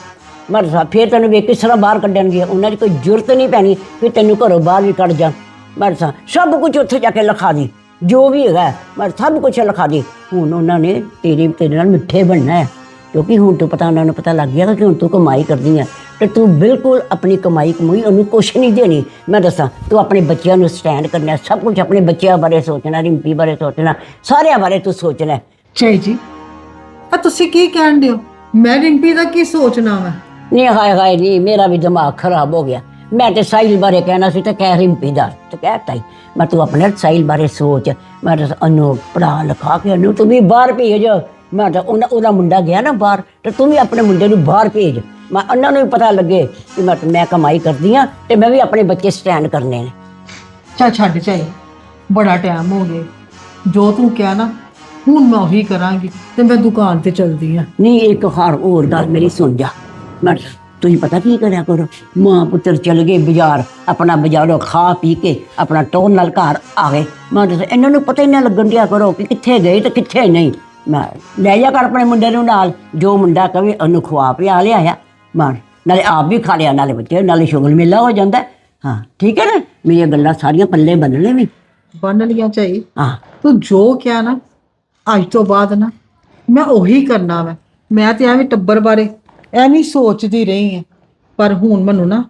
S2: ਮੈਂ ਦੱਸਾਂ ਫੇਰ ਤੈਨੂੰ ਵੇਖ ਕਿਸ ਤਰ੍ਹਾਂ ਬਾਹਰ ਕੱਢਣਗੇ? ਉਹਨਾਂ ਦੀ ਕੋਈ ਜ਼ਰੂਰਤ ਨਹੀਂ ਪੈਣੀ ਕਿ ਤੈਨੂੰ ਘਰੋਂ ਬਾਹਰ ਵੀ ਕੱਢ ਜਾ। ਮੈਂ ਦੱਸਾਂ ਸਭ ਕੁਝ ਉੱਥੇ ਜਾ ਕੇ ਲਿਖਾ ਦੀ। ਜੋ ਵੀ ਹੈਗਾ ਮੈਂ ਸਭ ਕੁਝ ਲਿਖਾ ਦੀ। ਹੁਣ ਉਹਨਾਂ ਨੇ ਤੇਰੇ ਤੇਰੇ ਨਾਲ ਮਿੱਠੇ ਬਣਨਾ ਹੈ। ਕਿਉਂਕਿ ਹੁਣ ਤੋਂ ਪਤਾ, ਉਹਨਾਂ ਨੂੰ ਪਤਾ ਲੱਗ ਗਿਆ ਕਿ ਹੁਣ ਤੂੰ ਕਮਾਈ ਕਰਦੀ ਹੈ। ਤੇ ਤੂੰ ਬਿਲਕੁਲ ਆਪਣੀ ਕਮਾਈ ਕਮੂਈ ਉਹਨੂੰ ਕੁਛ ਨਹੀਂ ਦੇਣੀ। ਮੈਂ ਦੱਸਾਂ, ਤੂੰ ਆਪਣੇ ਬੱਚਿਆਂ ਨੂੰ ਸਟੈਂਡ ਕਰਨਾ, ਸਭ ਕੁਝ ਆਪਣੇ ਬੱਚਿਆਂ ਬਾਰੇ ਸੋਚਣਾ, ਰਿੰਪੀ ਬਾਰੇ ਸੋਚਣਾ, ਸਾਰਿਆਂ ਬਾਰੇ ਤੂੰ ਸੋਚਣਾ
S1: ਚਾਈ ਜੀ ਆ ਤੁਸੀਂ ਕੀ ਕਹਿਣ ਦਿਓ? ਮੈਂ ਰਿੰਪੀ ਦਾ ਕੀ ਸੋਚਣਾ ਵਾ?
S2: ਨਹੀਂ ਹਾਏ ਹਾਏ ਨਹੀਂ ਮੇਰਾ ਵੀ ਦਿਮਾਗ ਖਰਾਬ ਹੋ ਗਿਆ। ਮੈਂ ਤੇ ਸਾਹਿਲ ਬਾਰੇ ਕਹਿਣਾ ਸੀ ਤੇ ਕਹਿ ਰਿੰਪੀ ਦਾ ਤੇ ਕਹਿਤਾ ਹੀ। ਮੈਂ ਤੂੰ ਆਪਣੇ ਸਾਹਿਲ ਬਾਰੇ ਸੋਚ ਮੈਂ ਤਾਂ ਉਹਨੂੰ ਪੜਾ ਲਿਖਾ ਕੇ ਉਹਨੂੰ ਤੂੰ ਵੀ ਬਾਹਰ ਭੇਜ। ਮੈਂ ਤਾਂ ਉਹਨਾਂ ਉਹਦਾ ਮੁੰਡਾ ਗਿਆ ਨਾ ਬਾਹਰ ਤੇ ਤੂੰ ਵੀ ਆਪਣੇ ਮੁੰਡੇ ਨੂੰ ਬਾਹਰ ਭੇਜ। ਮੈਂ ਉਹਨਾਂ ਨੂੰ ਵੀ ਪਤਾ ਲੱਗੇ ਕਿ ਮੈਂ ਮੈਂ ਕਮਾਈ ਕਰਦੀ ਆ ਤੇ ਮੈਂ ਵੀ ਆਪਣੇ ਬੱਚੇ ਸਟੈਂਡ ਕਰਨੇ ਨੇ।
S1: ਚੱਲ ਛੱਡ ਚਾਈ ਬੜਾ ਟਾਈਮ ਹੋ ਗਿਆ। ਜੋ ਤੂੰ ਕਿਹਾ ਨਾ ਹੁਣ ਮੈਂ ਉਹੀ ਕਰਾਂਗੀ ਤੇ ਮੈਂ ਦੁਕਾਨ ਤੇ ਚਲਦੀ ਆ
S2: ਨਹੀਂ ਇੱਕ ਹਾਰ ਹੋਰ ਗੱਲ ਮੇਰੀ ਸੁਣ ਜਾ। ਮੈਂ ਤੁਸੀਂ ਪਤਾ ਕੀ ਕਰਿਆ ਕਰੋ? ਮਾਂ ਪੁੱਤਰ ਚਲ ਗਏ ਬਾਜ਼ਾਰ। ਆਪਣਾ ਬਾਜ਼ਾਰੋਂ ਖਾ ਪੀ ਕੇ ਆਪਣਾ ਟੋਨ ਨਾਲ ਘਰ ਆ ਗਏ। ਮੈਂ ਦੱਸ ਇਹਨਾਂ ਨੂੰ ਪਤਾ ਹੀ ਨਾ ਲੱਗਣ ਦਿਆ ਕਰੋ ਕਿ ਕਿੱਥੇ ਗਏ ਤੇ ਕਿੱਥੇ ਨਹੀਂ। ਮੈਂ ਲੈ ਜਾ ਕਰ ਆਪਣੇ ਮੁੰਡੇ ਨੂੰ ਨਾਲ। ਜੋ ਮੁੰਡਾ ਕਵੇ ਉਹਨੂੰ ਖਵਾ ਪਿਆ ਲਿਆਇਆ ਮੈਂ ਨਾਲੇ ਆਪ ਵੀ ਖਾ ਲਿਆ ਨਾਲੇ ਬੱਚੇ ਨਾਲੇ ਸ਼ੁਗਲ ਮੇਲਾ ਹੋ ਜਾਂਦਾ। ਹਾਂ ਠੀਕ ਹੈ ਨਾ? ਮੇਰੀਆਂ ਗੱਲਾਂ ਸਾਰੀਆਂ ਪੱਲੇ ਬੰਨਣੇ ਵੀ।
S1: ਬੰਨ ਲੀਆਂ ਚਾਈ
S2: ਹਾਂ।
S1: ਤੂੰ ਜੋ ਕਿਹਾ ਨਾ ਅੱਜ ਤੋਂ ਬਾਅਦ ਨਾ ਮੈਂ ਉਹੀ ਕਰਨਾ ਵਾ। ਮੈਂ ਤੇ ਐਵੇਂ ਟੱਬਰ ਬਾਰੇ ਐਵੇਂ ਸੋਚਦੀ ਰਹੀ ਹਾਂ ਪਰ ਹੁਣ ਮੈਨੂੰ ਨਾ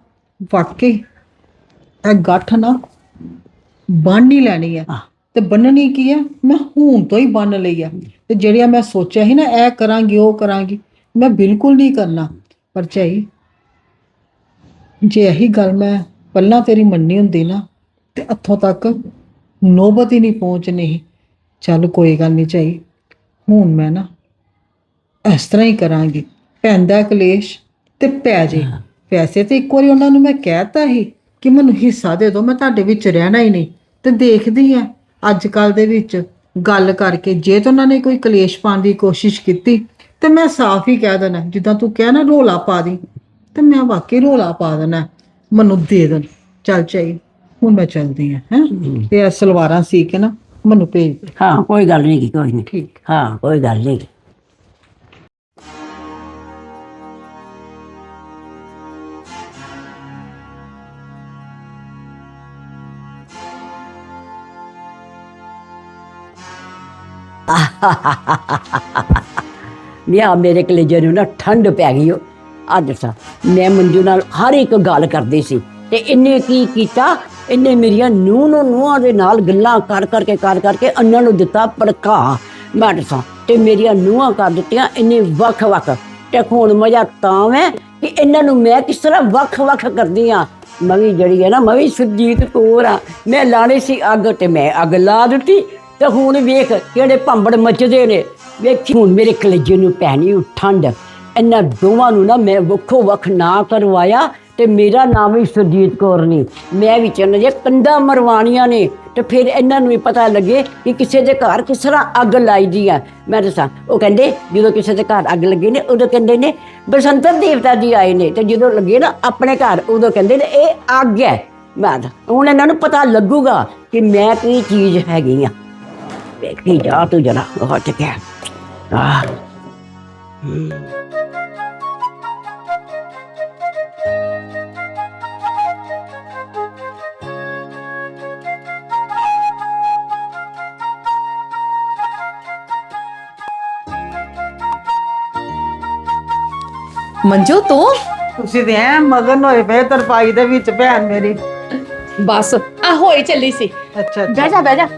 S1: ਵਾਕਈ ਇਹ ਗੱਠ ਨਾ ਬੰਨ ਹੀ ਲੈਣੀ ਹਾਂ। ਤੇ ਬੰਨਣੀ ਕੀ ਹੈ ਮੈਂ ਹੁਣ ਤੋਂ ਹੀ ਬੰਨ ਲਈ ਹੈ ਤੇ ਜਿਹੜੀਆਂ ਮੈਂ ਸੋਚਿਆ ਸੀ ਨਾ ਇਹ ਕਰਾਂਗੀ ਉਹ ਕਰਾਂਗੀ ਮੈਂ ਬਿਲਕੁਲ ਨਹੀਂ ਕਰਨਾ। ਪਰ ਚਾਈ ਜੇ ਇਹੀ ਗੱਲ ਮੈਂ ਪਹਿਲਾਂ ਤੇਰੀ ਮੰਨੀ ਹੁੰਦੀ ਨਾ ਤੇ ਇੱਥੋਂ ਤੱਕ ਨੋਬਤ ਹੀ ਨਹੀਂ ਪਹੁੰਚਣੀ। ਚੱਲ ਕੋਈ ਗੱਲ ਨਹੀਂ ਚਾਈ ਹੁਣ ਮੈਂ ਨਾ ਇਸ ਤਰ੍ਹਾਂ ਹੀ ਕਰਾਂਗੀ। ਪੈਂਦਾ ਕਲੇਸ਼ ਤੇ ਪੈ ਜੇ। ਪੈਸੇ ਤੇ ਇੱਕ ਵਾਰੀ ਉਹਨਾਂ ਨੂੰ ਮੈਂ ਕਹਿਤਾ ਸੀ ਕਿ ਮੈਨੂੰ ਹਿੱਸਾ ਦੇ ਦਿਓ ਮੈਂ ਤੁਹਾਡੇ ਵਿੱਚ ਰਹਿਣਾ ਹੀ ਨਹੀਂ। ਤੇ ਦੇਖਦੀ ਆ ਅੱਜ ਕੱਲ ਦੇ ਵਿੱਚ ਗੱਲ ਕਰਕੇ ਜੇ ਤਾਂ ਉਹਨਾਂ ਨੇ ਕੋਈ ਕਲੇਸ਼ ਪਾਉਣ ਦੀ ਕੋਸ਼ਿਸ਼ ਕੀਤੀ ਤੇ ਮੈਂ ਸਾਫ਼ ਹੀ ਕਹਿ ਦੇਣਾ ਜਿੱਦਾਂ ਤੂੰ ਕਹਿ ਨਾ ਰੋਲਾ ਪਾ ਦੀ ਤੇ ਮੈਂ ਵਾਕਈ ਰੋਲਾ ਪਾ ਦੇਣਾ ਮੈਨੂੰ ਦੇ ਦੇਣ ਚੱਲ ਚਾਈ ਹੁਣ ਮੈਂ ਚੱਲਦੀ ਆ ਹੈ। ਤੇ ਇਹ ਸਲਵਾਰਾਂ ਸੀ ਕੇ ਨਾ ਮੈਨੂੰ ਭੇਜ ਦੇ।
S2: ਹਾਂ ਕੋਈ ਗੱਲ ਨਹੀਂ ਕੋਈ ਨਹੀਂ
S1: ਠੀਕ।
S2: ਹਾਂ ਕੋਈ ਗੱਲ ਨਹੀਂ ਮਿਆ ਮੇਰੇ ਕਲੇਜੇ ਨੂੰ ਨਾ ਠੰਡ ਪੈ ਗਈ ਓ। ਅੱਜ ਸਾ ਮੈਂ ਮੰਜੂ ਨਾਲ ਹਰ ਇੱਕ ਗੱਲ ਕਰਦੀ ਸੀ ਤੇ ਇਹਨੇ ਕੀ ਕੀਤਾ ਇਹਨੇ ਮੇਰੀਆਂ ਨੂੰਹ ਨੂੰ ਨੂੰਹਾਂ ਦੇ ਨਾਲ ਗੱਲਾਂ ਕਰ ਕਰਕੇ ਕਰ ਕਰਕੇ ਅੰਨਾਂ ਨੂੰ ਦਿੱਤਾ ਭੜਕਾ। ਮੈਂ ਦੱਸਾਂ, ਤੇ ਮੇਰੀਆਂ ਨੂੰਹਾਂ ਕਰ ਦਿੱਤੀਆਂ ਇਹਨੇ ਵੱਖ ਵੱਖ ਤੇ ਹੁਣ ਮਜ਼ਾ ਤਾਂ ਵੈ ਕਿ ਇਹਨਾਂ ਨੂੰ ਮੈਂ ਕਿਸ ਤਰ੍ਹਾਂ ਵੱਖ ਵੱਖ ਕਰਦੀ ਆ। ਮੈਂ ਵੀ ਜਿਹੜੀ ਹੈ ਨਾ, ਮੈਂ ਵੀ ਸੁਰਜੀਤ ਕੌਰ ਆ। ਮੈਂ ਲਾਣੀ ਸੀ ਅੱਗ ਤੇ ਮੈਂ ਅੱਗ ਲਾ ਦਿੱਤੀ ਤੇ ਹੁਣ ਵੇਖ ਕਿਹੜੇ ਭੰਬੜ ਮੱਚਦੇ ਨੇ। ਵੇਖੀ, ਹੁਣ ਮੇਰੇ ਕਲੇਜੇ ਨੂੰ ਪੈਣੀ ਓ ਠੰਡ। ਇਹਨਾਂ ਦੋਵਾਂ ਨੂੰ ਨਾ ਮੈਂ ਵੱਖੋ ਵੱਖ ਨਾ ਕਰਵਾਇਆ ਤੇ ਮੇਰਾ ਨਾਮ ਵੀ ਸੁਰਜੀਤ ਕੌਰ ਨਹੀਂ ਮੈਂ ਵੀ ਚਾਹੁੰਦਾ ਜੇ ਕੰਦਾ ਮਰਵਾਣੀਆਂ ਨੇ ਤੇ ਫਿਰ ਇਹਨਾਂ ਨੂੰ ਵੀ ਪਤਾ ਲੱਗੇ ਕਿ ਕਿਸੇ ਦੇ ਘਰ ਕਿਸ ਤਰ੍ਹਾਂ ਅੱਗ ਲਾਈਦੀ ਆ। ਮੈਂ ਦੱਸਾਂ, ਉਹ ਕਹਿੰਦੇ, ਜਦੋਂ ਕਿਸੇ ਦੇ ਘਰ ਅੱਗ ਲੱਗੇ ਨੇ, ਉਦੋਂ ਕਹਿੰਦੇ ਨੇ, ਬਸੰਤਰ ਦੇਵਤਾ ਜੀ ਆਏ ਨੇ ਤੇ ਜਦੋਂ ਲੱਗੇ ਨਾ ਆਪਣੇ ਘਰ, ਉਦੋਂ ਕਹਿੰਦੇ ਨੇ, ਇਹ ਅੱਗ ਹੈ। ਮੈਂ ਹੁਣ ਇਹਨਾਂ ਨੂੰ ਪਤਾ ਲੱਗੂਗਾ ਕਿ ਮੈਂ ਕੀ ਚੀਜ਼ ਹੈਗੀ ਆ। Bekle ya tu cana. Hoca gel. Ah. Hmm.
S3: ਮੰਜੋ ਤੋਂ
S1: ਤੁਸੀਂ ਤੇ ਐ ਮਗਨ ਹੋਏ ਪਏ ਤਰਪਾਈ ਦੇ ਵਿੱਚ ਭੈਣ ਮੇਰੀ
S3: ਬਸ ਆ ਹੋਈ ਚੱਲੀ ਸੀ
S1: ਅੱਛਾ ਅੱਛਾ
S3: ਬਹਿ ਜਾ ਬਹਿ ਜਾ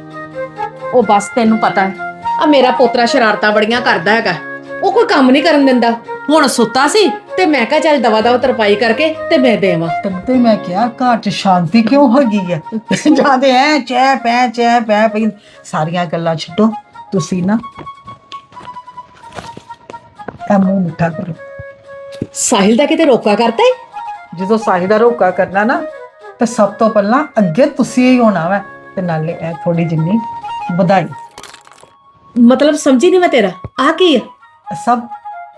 S3: ਉਹ ਬਸ ਤੈਨੂੰ ਪਤਾ ਹੈ। ਆ ਮੇਰਾ ਪੋਤਰਾ ਸ਼ਰਾਰਤਾਂ ਬੜੀਆਂ ਕਰਦਾ ਹੈਗਾ। ਉਹ ਕੋਈ ਕੰਮ ਨਹੀਂ ਕਰਨ ਦਿੰਦਾ। ਹੁਣ ਸੁੱਤਾ ਸੀ ਤੇ ਮੈਂ ਕਿਹਾ ਚੱਲ ਦਵਾ ਦਵਾ ਤਰਪਾਈ ਕਰਕੇ ਤੇ ਮੈਂ ਦੇਵਾਂ।
S1: ਤੰਤੇ ਮੈਂ ਕਿਹਾ ਘਰ 'ਚ ਸ਼ਾਂਤੀ ਕਿਉਂ ਹੋ ਗਈ ਹੈ ਜਾਂਦੇ ਐ ਚੈ ਪੈ ਚੈ ਪੈ ਪਈ। ਸਾਰੀਆਂ ਗੱਲਾਂ ਛੱਡੋ ਤੁਸੀਂ ਨਾ ਇਹ ਮੂੰਹ ਮਿੱਠਾ ਕਰੋ।
S3: ਸਾਹਿਲ ਦਾ ਕਿਤੇ ਰੋਕਾ ਕਰਤਾ ਈ?
S1: ਜਦੋਂ ਸਾਹਿਲ ਦਾ ਰੋਕਾ ਕਰਨਾ ਨਾ ਤੇ ਸਭ ਤੋਂ ਪਹਿਲਾਂ ਅੱਗੇ ਤੁਸੀਂ ਹੀ ਹੋਣਾ ਵਾ। ਤੇ ਨਾਲੇ ਇਹ ਥੋੜੀ ਜਿੰਨੀ ਵਧਾਈ।
S3: ਮਤਲਬ ਸਮਝੀ ਨਹੀਂ ਮੈਂ ਤੇਰਾ। ਆ ਕੀ ਹੈ
S1: ਇਹ ਸਭ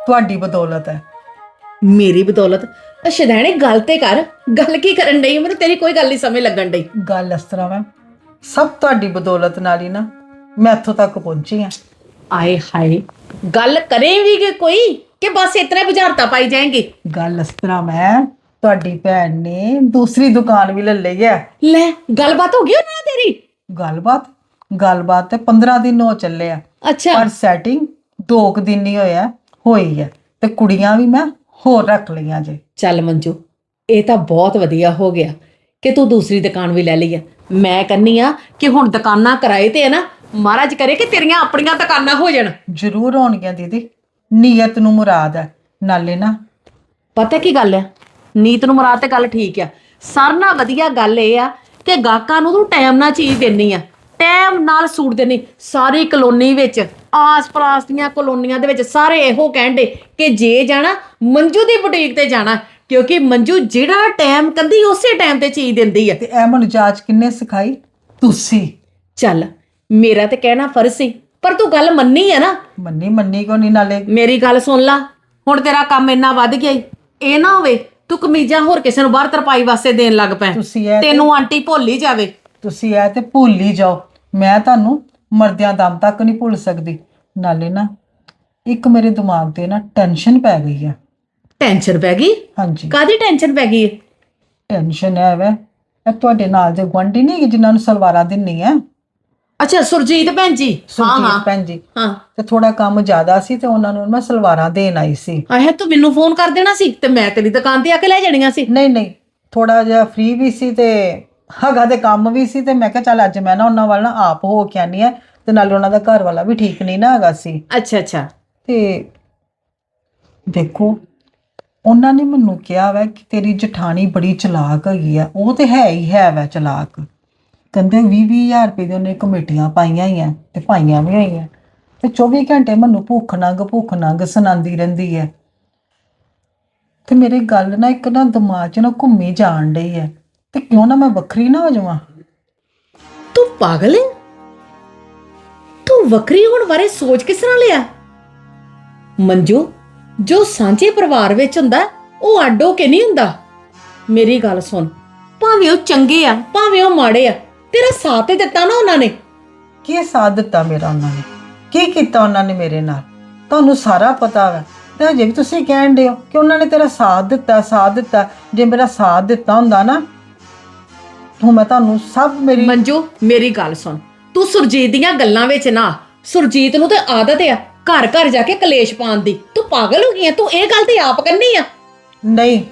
S1: ਤੁਹਾਡੀ ਬਦੌਲਤ ਹੈ।
S3: ਮੇਰੀ ਬਦੌਲਤ? ਆ ਸ਼ਦੈਣੇ ਗੱਲ ਤੇ ਕਰ। ਗੱਲ ਕੀ ਕਰਨ ਡਈ? ਮੈਨੂੰ ਤੇਰੀ ਕੋਈ ਗੱਲ ਨਹੀਂ ਸਮਝ ਲੱਗਣ ਡਈ।
S1: ਗੱਲ ਇਸ ਤਰ੍ਹਾਂ ਵਾ। ਸਭ ਤੁਹਾਡੀ ਬਦੌਲਤ ਨਾਲ ਹੀ ਨਾ ਮੈਂ ਇੱਥੋਂ ਤੱਕ ਪਹੁੰਚੀ ਹਾਂ।
S3: ਆਏ ਹਾਏ। ਗੱਲ ਕਰੇਂਗੀ ਕਿ ਕੋਈ? ਕਿ ਬਸ ਇਤਨੇ ਬੁਝਾਰਤਾ ਪਾਈ ਜਾਏਂਗੀ?
S1: ਗੱਲ ਇਸ ਤਰ੍ਹਾਂ ਮੈਂ ਤੁਹਾਡੀ ਭੈਣ ਨੇ ਦੂਸਰੀ ਦੁਕਾਨ ਵੀ ਲੈ ਲਈ ਹੈ।
S3: ਲੈ ਗੱਲਬਾਤ ਹੋ ਗਈ ਉਹਨਾਂ ਨਾਲ ਤੇਰੀ?
S1: ਗੱਲਬਾਤ? ਗੱਲਬਾਤ ਤੇ 15 ਦਿਨ ਹੋ ਚੱਲੇ ਆ।
S3: ਅੱਛਾ।
S1: ਪਰ ਸੈਟਿੰਗ ਦੋ ਕੁ ਦਿਨ ਹੀ ਹੋਇਆ ਹੋਈ ਹੈ ਤੇ ਕੁੜੀਆਂ ਵੀ ਮੈਂ ਹੋਰ ਰੱਖ ਲਈਆਂ ਜੇ।
S3: ਚੱਲ ਮੰਜੂ ਇਹ ਤਾਂ ਬਹੁਤ ਵਧੀਆ ਹੋ ਗਿਆ ਕਿ ਤੂੰ ਦੂਸਰੀ ਦੁਕਾਨ ਵੀ ਲੈ ਲਈ ਆ। ਮੈਂ ਕੰਨੀ ਆ ਕਿ ਹੁਣ ਦੁਕਾਨਾਂ ਕਿਰਾਏ ਤੇ ਹੈ ਨਾ ਮਹਾਰਾਜ ਕਰੇ ਕਿ ਤੇਰੀਆਂ ਆਪਣੀਆਂ ਦੁਕਾਨਾਂ ਹੋ ਜਾਣ।
S1: ਜ਼ਰੂਰ ਹੋਣਗੀਆਂ ਦੀਦੀ ਨੀਅਤ ਨੂੰ ਮੁਰਾਦ ਹੈ ਨਾਲੇ ਨਾ
S3: ਪਤਾ ਕੀ ਗੱਲ ਆ? ਨੀਤ ਨੂੰ ਮੁਰਾਦ ਤੇ ਗੱਲ ਠੀਕ ਆ। ਸਾਰਿਆਂ ਨਾਲ ਵਧੀਆ ਗੱਲ ਇਹ ਆ ਕਿ ਗਾਹਕਾਂ ਨੂੰ ਤੂੰ ਟਾਈਮ ਨਾਲ ਚੀਜ਼ ਦੇਣੀ ਆ। ਟਾਈਮ ਨਾਲ ਸੂਟ ਦੇਣੀ ਸਾਰੀ ਕਲੋਨੀ ਵਿੱਚ ਆਸ-ਪਾਸ ਦੀਆਂ ਕਲੋਨੀਆਂ ਦੇ ਵਿੱਚ ਸਾਰੇ ਇਹੋ ਕਹਿੰਦੇ ਕਿ ਜੇ ਜਾਣਾ ਮੰਜੂ ਦੀ ਬੁਟੀਕ ਤੇ ਜਾਣਾ ਕਿਉਂਕਿ ਮੰਜੂ ਜਿਹੜਾ ਟਾਈਮ ਕੰਦੀ ਉਸੇ ਟਾਈਮ ਤੇ ਚੀਜ਼ ਦਿੰਦੀ ਆ।
S1: ਤੇ ਇਹ ਮੈਨੂੰ ਜਾਚ ਕਿੰਨੇ ਸਿਖਾਈ? ਤੁਸੀਂ।
S3: ਚੱਲ ਮੇਰਾ ਤੇ ਕਹਿਣਾ ਫਰਜ਼ ਸੀ ਪਰ ਤੂੰ ਗੱਲ ਮੰਨੀ ਆ ਨਾ।
S1: ਮੰਨੀ ਮੰਨੀ ਕੋ ਨਹੀਂ ਨਾਲੇ?
S3: ਮੇਰੀ ਗੱਲ ਸੁਣ ਲਾ ਹੁਣ ਤੇਰਾ ਕੰਮ ਇੰਨਾ ਵੱਧ ਗਿਆ ਈ ਇਹ ਨਾ ਹੋਵੇ ਤੂੰ ਕਮੀਜ਼ਾਂ ਹੋਰ ਕਿਸੇ ਨੂੰ ਬਾਹਰ ਤਰਪਾਈ ਵਾਸਤੇ ਦੇਣ ਲੱਗ ਪੈ।
S1: ਤੁਸੀਂ ਇਹ
S3: ਤੈਨੂੰ ਆਂਟੀ ਭੁੱਲ ਹੀ ਜਾਵੇ।
S1: ਤੁਸੀਂ ਇਹ ਤੇ ਭੁੱਲ ਹੀ ਜਾਓ। ਮੈਂ ਤੁਹਾਨੂੰ ਮਰਦਿਆਂ ਦਮ ਤੱਕ ਨਹੀਂ ਭੁੱਲ ਸਕਦੀ। ਨਾਲੇ ਨਾ ਇੱਕ ਮੇਰੇ ਦਿਮਾਗ ਤੇ ਨਾ ਟੈਨਸ਼ਨ ਪੈ ਗਈ ਹੈ
S3: ਟੈਨਸ਼ਨ ਪੈ ਗਈ?
S1: ਹਾਂਜੀ।
S3: ਕਾਦੀ ਟੈਨਸ਼ਨ ਪੈ ਗਈ?
S1: ਟੈਨਸ਼ਨ ਹੈ ਵੇ ਇਹ ਤੁਹਾਡੇ ਨਾਲ ਦੇ ਗੁਆਂਢੀ ਨਹੀਂ ਜਿਨ੍ਹਾਂ ਨੂੰ ਸਲਵਾਰਾਂ ਦਿੰਨੀ ਹੈ
S3: ਅੱਛਾ ਸੁਰਜੀਤ ਭੈਣ ਜੀ। ਹਾਂ
S1: ਸੁਰਜੀਤ
S3: ਹਾਂ।
S1: ਭੈਣ ਜੀ।
S3: ਹਾਂ।
S1: ਤੇ ਥੋੜਾ ਕੰਮ ਜ਼ਿਆਦਾ ਸੀ ਤੇ ਉਹਨਾਂ ਨੂੰ ਮੈਂ ਸਲਵਾਰਾਂ ਦੇਣ ਆਈ ਸੀ।
S3: ਆਹੇ ਤੂੰ ਮੈਨੂੰ ਫੋਨ ਕਰ ਦੇਣਾ ਸੀ ਤੇ ਮੈਂ ਤੇਰੀ ਦੁਕਾਨ ਤੇ ਆ ਕੇ ਲੈ ਜਾਣੀਆਂ ਸੀ।
S1: ਨਹੀਂ ਨਹੀਂ। ਥੋੜਾ ਜਿਹਾ ਫ੍ਰੀ ਵੀ ਸੀ ਤੇ ਹੈਗਾ ਤੇ ਕੰਮ ਵੀ ਸੀ ਤੇ ਮੈਂ ਕਿਹਾ ਚੱਲ ਅੱਜ ਮੈਂ ਨਾ ਉਹਨਾਂ ਵੱਲ ਨਾ ਆਪ ਹੋ ਕੇ ਆਨੀ ਆ ਤੇ ਨਾਲੇ ਉਹਨਾਂ ਦਾ ਘਰ ਵਾਲਾ ਵੀ ਠੀਕ ਨਹੀਂ ਨਾ ਹੈਗਾ ਸੀ।
S3: ਅੱਛਾ ਅੱਛਾ।
S1: ਤੇ ਦੇਖੋ ਉਹਨਾਂ ਨੇ ਮੈਨੂੰ ਕਿਹਾ ਵੈ ਕਿ ਤੇਰੀ ਜਠਾਣੀ ਬੜੀ ਚਲਾਕ ਹੈਗੀ ਆ ਉਹ ਤੇ ਹੈ ਹੀ ਹੈ ਵੈ ਚਲਾਕ। ਕਹਿੰਦੇ 20 20000 ਰੁਪਏ ਦੀ ਉਹਨੇ ਕਮੇਟੀਆਂ ਪਾਈਆਂ ਹੀ ਆ ਤੇ ਪਾਈਆਂ ਵੀ ਹੋਈਆਂ। ਤੇ 24 ਘੰਟੇ ਮੈਨੂੰ ਭੁੱਖ ਨੰਗ ਭੁੱਖ ਨੰਗ ਸੁਣਾਉਂਦੀ ਰਹਿੰਦੀ ਹੈ ਤੇ ਮੇਰੀ ਗੱਲ ਨਾ ਇੱਕ ਨਾ ਦਿਮਾਗ 'ਚ ਨਾ ਘੁੰਮੀ ਜਾਣ ਡਈ ਹੈ ਤੇ ਕਿਉਂ ਨਾ ਮੈਂ ਵੱਖਰੀ ਨਾ ਹੋ ਜਾਵਾਂ?
S3: ਤੂੰ ਪਾਗਲ ਹੈ ਤੂੰ ਵੱਖਰੀ ਹੋਣ ਬਾਰੇ ਸੋਚ ਕਿਸ ਤਰ੍ਹਾਂ ਲਿਆ? ਮੰਜੂ ਜੋ ਸਾਂਝੇ ਪਰਿਵਾਰ ਵਿੱਚ ਹੁੰਦਾ ਉਹ ਹੋ ਕੇ ਨਹੀਂ ਹੁੰਦਾ? ਮੇਰੀ ਗੱਲ ਸੁਣ ਭਾਵੇਂ ਉਹ ਚੰਗੇ ਆ ਭਾਵੇਂ ਉਹ ਮਾੜੇ ਆ ਤੇਰਾ ਸਾਥ ਤੇ ਦਿੱਤਾ ਨਾ ਉਹਨਾਂ ਨੇ।
S1: ਕੀ ਸਾਥ ਦਿੱਤਾ ਮੇਰਾ ਉਹਨਾਂ ਨੇ? ਕੀ ਕੀਤਾ ਉਹਨਾਂ ਨੇ ਮੇਰੇ ਨਾਲ? ਤੁਹਾਨੂੰ ਸਾਰਾ ਪਤਾ ਹੈ ਤੇ ਹਜੇ ਵੀ ਤੁਸੀਂ ਕਹਿਣ ਦੇ ਹੋ ਕਿ ਉਹਨਾਂ ਨੇ ਤੇਰਾ ਸਾਥ ਦਿੱਤਾ ਸਾਥ ਦਿੱਤਾ। ਜੇ ਮੇਰਾ ਸਾਥ ਦਿੱਤਾ ਹੁੰਦਾ ਨਾ ਤੂੰ ਮੈਂ ਤੁਹਾਨੂੰ ਸਭ ਮੇਰੀ
S3: ਮੰਜੂ ਮੇਰੀ ਗੱਲ ਸੁਣ। ਤੂੰ ਸੁਰਜੀਤ ਦੀਆਂ ਗੱਲਾਂ ਵਿੱਚ ਨਾ ਸੁਰਜੀਤ ਨੂੰ ਤੇ ਆਦਤ ਆ ਘਰ ਘਰ ਜਾ ਕੇ ਕਲੇਸ਼ ਪਾਉਣ ਦੀ। ਤੂੰ ਪਾਗਲ ਹੋ ਗਈ ਆ ਤੂੰ ਇਹ ਗੱਲ ਤੇ ਆਪ ਕਰਨੀ ਆ।
S1: ਨਹੀਂ